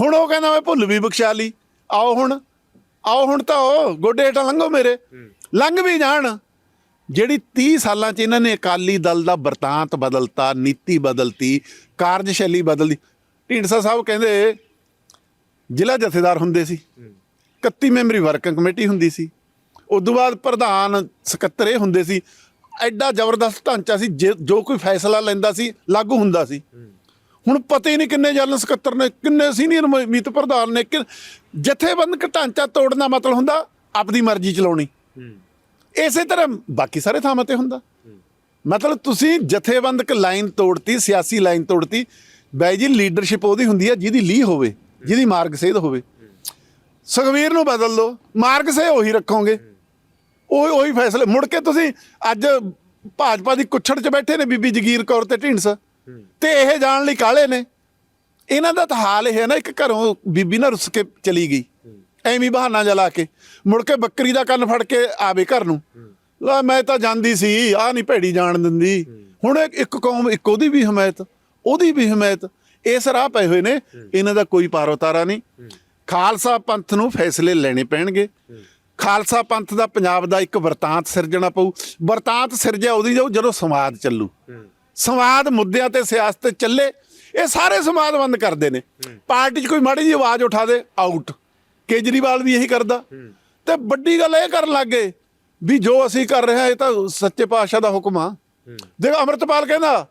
ਹੁਣ ਉਹ ਕਹਿੰਦਾ, ਮੈਂ ਭੁੱਲ ਵੀ ਬਖਸ਼ਾ ਲਈ। ਆਓ ਹੁਣ ਆਓ ਹੁਣ ਤਾਂ ਉਹ ਗੋਡੇ ਹੇਠਾਂ ਲੰਘੋ ਮੇਰੇ। ਲੰਘ ਵੀ ਜਾਣ। ਜਿਹੜੀ 30 ਸਾਲਾਂ ਚ ਇਹਨਾਂ ਨੇ ਅਕਾਲੀ ਦਲ ਦਾ ਵਰਤਾਂਤ ਬਦਲਤਾ ਨੀਤੀ ਬਦਲਤੀ ਕਾਰਜਸ਼ੈਲੀ ਬਦਲਦੀ। ਢੀਂਡਸਾ ਸਾਹਿਬ ਕਹਿੰਦੇ ਜ਼ਿਲ੍ਹਾ ਜਥੇਦਾਰ ਹੁੰਦੇ ਸੀ। 31 ਮੈਂਬਰੀ ਵਰਕਿੰਗ ਕਮੇਟੀ ਹੁੰਦੀ ਸੀ। ਉਦੋਂ ਬਾਅਦ ਪ੍ਰਧਾਨ ਸਕੱਤਰ ਇਹ ਹੁੰਦੇ ਸੀ। ਐਡਾ ਜ਼ਬਰਦਸਤ ਢਾਂਚਾ ਸੀ ਜੇ- ਜੋ ਕੋਈ ਫੈਸਲਾ ਲੈਂਦਾ ਸੀ ਲਾਗੂ ਹੁੰਦਾ ਸੀ। ਹੁਣ ਪਤਾ ਹੀ ਨਹੀਂ ਕਿੰਨੇ ਜਨਰਲ ਸਕੱਤਰ ਨੇ ਕਿੰਨੇ ਸੀਨੀਅਰ ਮੀਤ ਪ੍ਰਧਾਨ ਨੇ ਕਿ ਜਥੇਬੰਦਕ ਢਾਂਚਾ ਤੋੜਨ ਮਤਲਬ ਹੁੰਦਾ ਆਪਦੀ ਮਰਜ਼ੀ ਚਲਾਉਣੀ। ਇਸੇ ਤਰ੍ਹਾਂ ਬਾਕੀ ਸਾਰੇ ਥਾਵਾਂ ਤੇ ਹੁੰਦਾ। ਮਤਲਬ ਤੁਸੀਂ ਜਥੇਬੰਦਕ ਲਾਈਨ ਤੋੜਤੀ ਸਿਆਸੀ ਲਾਈਨ ਤੋੜਤੀ ਬਾਈ ਜੀ ਲੀਡਰਸ਼ਿਪ ਉਹਦੀ ਹੁੰਦੀ ਹੈ ਜਿਹਦੀ ਲੀਹ ਹੋਵੇ ਜਿਹਦੀ ਮਾਰਗ ਸੇਧ ਹੋਵੇ। ਸੁਖਵੀਰ ਨੂੰ ਬਦਲ ਲਓ ਮਾਰਗ ਸੇ ਉਹੀ ਰੱਖੋਗੇ। ਉਹ ਉਹੀ ਫੈਸਲੇ ਮੁੜ ਕੇ ਤੁਸੀਂ ਅੱਜ ਭਾਜਪਾ ਦੀ ਕੁੱਛੜ 'ਚ ਬੈਠੇ ਨੇ ਬੀਬੀ ਜਗੀਰ ਕੌਰ ਤੇ ਢੀਂਡਸ। ਤੇ ਇਹ ਜਾਣ ਲਈ ਕਾਲੇ ਨੇ? ਇਹਨਾਂ ਦਾ ਤਾਂ ਹਾਲ ਇਹ ਹੈ ਨਾ, ਇੱਕ ਘਰੋਂ ਬੀਬੀ ਨਾ ਰੁੱਸ ਕੇ ਚਲੀ ਗਈ। ਐਵੇਂ ਬਹਾਨਾ ਜਲਾ ਕੇ, ਮੁੜ ਕੇ ਬੱਕਰੀ ਦਾ ਕੰਨ ਫੜ ਕੇ ਆਵੇ ਘਰ ਨੂੰ। ਲੈ ਮੈਂ ਤਾਂ ਜਾਂਦੀ ਸੀ ਆ ਨਹੀਂ ਭੇੜੀ ਜਾਣ ਦਿੰਦੀ। ਹੁਣ ਇੱਕ- ਕੌਮ, ਇੱਕ ਉਹਦੀ ਵੀ ਹਮਾਇਤ, ਉਹਦੀ ਵੀ ਹਮਾਇਤ ਇਸ ਰਾਹ ਪਏ ਹੋਏ ਨੇ, ਇਹਨਾਂ ਦਾ ਕੋਈ ਪਾਰੋਤਾਰਾ ਨਹੀਂ। ਖਾਲਸਾ ਪੰਥ ਨੂੰ ਫੈਸਲੇ ਲੈਣੇ ਪੈਣਗੇ। ਖਾਲਸਾ ਪੰਥ ਦਾ ਪੰਜਾਬ ਦਾ ਇੱਕ ਵਰਤਾਂਤ ਸਿਰਜਣਾ ਪਊ। ਵਰਤਾਂਤ ਸਿਰਜਿਆ, ਉਹਦੀ ਜਾਊ ਜਦੋਂ ਸਮਾਜ ਚੱਲੂ। ਸੰਵਾਦ ਮੁੱਦਿਆਂ ਤੇ ਸਿਆਸਤ ਤੇ ਚੱਲੇ ਇਹ ਸਾਰੇ ਸੰਵਾਦ ਬੰਦ ਕਰਦੇ ਨੇ। ਪਾਰਟੀ 'ਚ ਕੋਈ ਮਾੜੀ ਜਿਹੀ ਆਵਾਜ਼ ਉਠਾ ਦੇ ਆਊਟ ਕੇਜਰੀਵਾਲ ਵੀ ਇਹੀ ਕਰਦਾ। ਤੇ ਵੱਡੀ ਗੱਲ ਇਹ ਕਰਨ ਲੱਗੇ ਵੀ ਜੋ ਅਸੀਂ ਕਰ ਰਹੇ ਹਾਂ ਇਹ ਤਾਂ ਸੱਚੇ ਪਾਤਸ਼ਾਹ ਦਾ ਹੁਕਮ ਆ। ਦੇਖ ਅਮਰਤਪਾਲ ਕਹਿੰਦਾ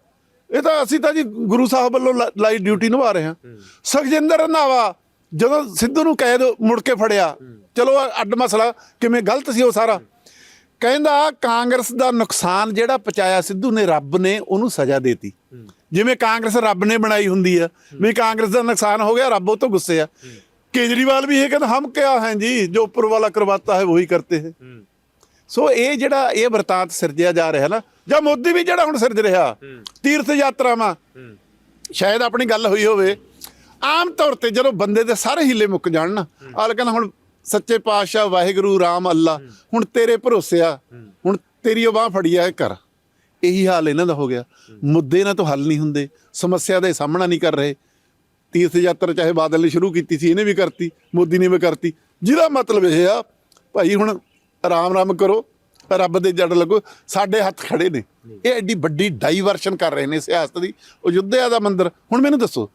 ਇਹ ਤਾਂ ਅਸੀਂ ਤਾਂ ਜੀ ਗੁਰੂ ਸਾਹਿਬ ਵੱਲੋਂ ਲਾਈ ਡਿਊਟੀ ਨਿਭਾ ਰਹੇ ਹਾਂ। ਸੁਖਜਿੰਦਰ ਰੰਧਾਵਾ ਜਦੋਂ ਸਿੱਧੂ ਨੂੰ ਕੈਦ ਮੁੜ ਕੇ ਫੜਿਆ ਚਲੋ ਅੱਡ ਮਸਲਾ ਕਿਵੇਂ ਗਲਤ ਸੀ ਉਹ ਸਾਰਾ? ਕਹਿੰਦਾ ਕਾਂਗਰਸ ਦਾ ਨੁਕਸਾਨ ਜਿਹੜਾ ਪਚਾਇਆ ਸਿੱਧੂ ਨੇ ਰੱਬ ਨੇ, ਉਹਨੂੰ ਸਜ਼ਾ ਦੇਤੀ। ਜਿਵੇਂ ਕਾਂਗਰਸ ਰੱਬ ਨੇ ਬਣਾਈ ਹੁੰਦੀ ਆ, ਵੀ ਕਾਂਗਰਸ ਦਾ ਨੁਕਸਾਨ ਹੋ ਗਿਆ, ਰੱਬ ਉਹ ਤੋਂ ਗੁੱਸੇ ਆ। ਕੇਜਰੀਵਾਲ ਵੀ ਇਹ ਕਹਿੰਦਾ, ਹਮ ਕਿਆ ਹੈ ਜੀ, ਜੋ ਉੱਪਰ ਵਾਲਾ ਕਰਵਾਤਾ ਹੈ, ਉਹੀ ਕਰਤੇ ਹੈ। ਸੋ ਇਹ ਜਿਹੜਾ ਇਹ ਵਰਤਾਂਤ ਸਿਰਜਿਆ ਜਾ ਰਿਹਾ ਨਾ, ਜਾਂ ਮੋਦੀ ਵੀ ਜਿਹੜਾ ਹੁਣ ਸਿਰਜ ਰਿਹਾ, ਤੀਰਥ ਯਾਤਰਾਵਾਂ, ਸ਼ਾਇਦ ਆਪਣੀ ਗੱਲ ਹੋਈ ਹੋਵੇ, ਆਮ ਤੌਰ ਤੇ ਜਦੋਂ ਬੰਦੇ ਦੇ ਸਾਰੇ ਹੀਲੇ ਮੁੱਕ ਜਾਣ ਨਾ ਆਲ ਕਹਿੰਦਾ ਹੁਣ ਸੱਚੇ ਪਾਤਸ਼ਾਹ ਵਾਹਿਗੁਰੂ ਰਾਮ ਅੱਲਾ ਹੁਣ ਤੇਰੇ ਭਰੋਸੇ ਆ ਹੁਣ ਤੇਰੀ ਉਹ ਬਾਹ ਫੜੀ ਆ ਇਹ ਕਰ। ਇਹੀ ਹਾਲ ਇਹਨਾਂ ਦਾ ਹੋ ਗਿਆ। ਮੁੱਦੇ ਇਹਨਾਂ ਤੋਂ ਹੱਲ ਨਹੀਂ ਹੁੰਦੇ ਸਮੱਸਿਆ ਦਾ ਸਾਹਮਣਾ ਨਹੀਂ ਕਰ ਰਹੇ। ਤੀਰਥ ਯਾਤਰਾ ਚਾਹੇ ਬਾਦਲ ਨੇ ਸ਼ੁਰੂ ਕੀਤੀ ਸੀ ਇਹਨੇ ਵੀ ਕਰਤੀ ਮੋਦੀ ਨੇ ਵੀ ਕਰਤੀ। ਜਿਹਦਾ ਮਤਲਬ ਇਹ ਆ ਭਾਈ ਹੁਣ ਆਰਾਮ ਆਰਾਮ ਕਰੋ ਰੱਬ ਦੇ ਜੜ ਲੱਗੋ ਸਾਡੇ ਹੱਥ ਖੜੇ ਨੇ। ਇਹ ਐਡੀ ਵੱਡੀ ਡਾਈਵਰਸ਼ਨ ਕਰ ਰਹੇ ਨੇ ਸਿਆਸਤ ਦੀ। ਅਯੁੱਧਿਆ ਦਾ ਮੰਦਿਰ ਹੁਣ ਮੈਨੂੰ ਦੱਸੋ।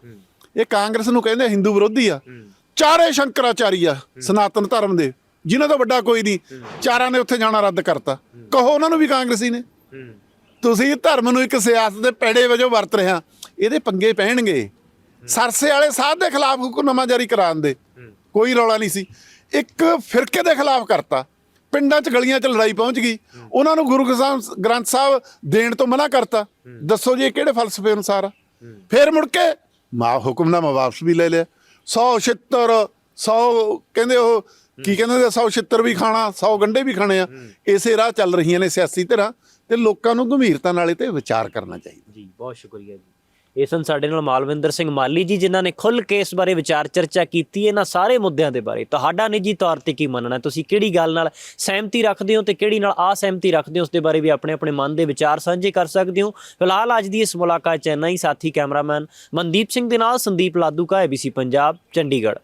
ਇਹ ਕਾਂਗਰਸ ਨੂੰ ਕਹਿੰਦੇ ਹਿੰਦੂ ਵਿਰੋਧੀ ਆ। ਚਾਰੇ ਸ਼ੰਕਰਾਚਾਰੀ ਆ ਸਨਾਤਨ ਧਰਮ ਦੇ ਜਿਨ੍ਹਾਂ ਤੋਂ ਵੱਡਾ ਕੋਈ ਨਹੀਂ ਚਾਰਾਂ ਨੇ ਉੱਥੇ ਜਾਣਾ ਰੱਦ ਕਰਤਾ। ਕਹੋ ਉਹਨਾਂ ਨੂੰ ਵੀ ਕਾਂਗਰਸੀ ਨੇ। ਤੁਸੀਂ ਧਰਮ ਨੂੰ ਇੱਕ ਸਿਆਸਤ ਦੇ ਪੈੜੇ ਵਜੋਂ ਵਰਤ ਰਿਹਾ ਇਹਦੇ ਪੰਗੇ ਪੈਣਗੇ। ਸਰਸੇ ਵਾਲੇ ਸਾਧ ਦੇ ਖਿਲਾਫ ਹੁਕਮਨਾਮਾ ਜਾਰੀ ਕਰਾਉਣ ਦੇ। ਕੋਈ ਰੌਲਾ ਨਹੀਂ ਸੀ। ਇੱਕ ਫਿਰਕੇ ਦੇ ਖਿਲਾਫ ਕਰਤਾ। ਪਿੰਡਾਂ 'ਚ ਗਲੀਆਂ 'ਚ ਲੜਾਈ ਪਹੁੰਚ ਗਈ। ਉਹਨਾਂ ਨੂੰ ਗੁਰੂ ਗ੍ਰੰਥ ਗ੍ਰੰਥ ਸਾਹਿਬ ਦੇਣ ਤੋਂ ਮਨਾ ਕਰਤਾ। ਦੱਸੋ ਜੀ ਇਹ ਕਿਹੜੇ ਫਲਸਫੇ ਅਨੁਸਾਰ ਫਿਰ ਮੁੜ ਕੇ ਮਾ ਹੁਕਮਨਾਮਾ ਵਾਪਸ ਵੀ ਲੈ ਲਿਆ। 100 76 100 ਕਹਿੰਦੇ ਉਹ ਕੀ ਕਹਿੰਦੇ ਨੇ 100 76 ਵੀ ਖਾਣਾ 100 ਗੰਡੇ ਵੀ ਖਾਣੇ ਆ। ਇਸੇ ਰਾਹ ਚੱਲ ਰਹੀਆਂ ਨੇ ਸਿਆਸੀ ਧਿਰਾਂ ਤੇ ਲੋਕਾਂ ਨੂੰ ਗੰਭੀਰਤਾ ਨਾਲ ਇਹ ਤੇ ਵਿਚਾਰ ਕਰਨਾ ਚਾਹੀਦਾ। ਜੀ ਬਹੁਤ ਸ਼ੁਕਰੀਆ ਜੀ। ਇਹ ਸਨ ਸਾਡੇ ਨਾਲ ਮਾਲਵਿੰਦਰ ਸਿੰਘ ਮਾਲੀ ਜੀ, ਜਿਨ੍ਹਾਂ ਨੇ ਖੁੱਲ ਕੇ ਇਸ ਬਾਰੇ ਵਿਚਾਰ ਚਰਚਾ ਕੀਤੀ, ਇਹਨਾਂ ਸਾਰੇ ਮੁੱਦਿਆਂ ਦੇ ਬਾਰੇ। ਤੁਹਾਡਾ ਨਿੱਜੀ ਤੌਰ ਤੇ ਕੀ ਮੰਨਣਾ? ਤੁਸੀਂ ਕਿਹੜੀ ਗੱਲ ਨਾਲ ਸਹਿਮਤੀ ਰੱਖਦੇ ਹੋ ਤੇ ਕਿਹੜੀ ਨਾਲ ਅਸਹਿਮਤੀ ਰੱਖਦੇ ਹੋ? ਉਸ ਦੇ ਬਾਰੇ ਵੀ ਆਪਣੇ ਆਪਣੇ ਮਨ ਦੇ ਵਿਚਾਰ ਸਾਂਝੇ ਕਰ ਸਕਦੇ ਹੋ। ਫਿਲਹਾਲ ਅੱਜ ਦੀ ਇਸ ਮੁਲਾਕਾਤ ਚ ਇੰਨਾ ਹੀ। ਸਾਥੀ ਕੈਮਰਾਮੈਨ ਮਨਦੀਪ ਸਿੰਘ ਦੇ ਨਾਲ ਸੰਦੀਪ ਲਾਦੂ ਕਾ ABC ਪੰਜਾਬ, ਚੰਡੀਗੜ੍ਹ।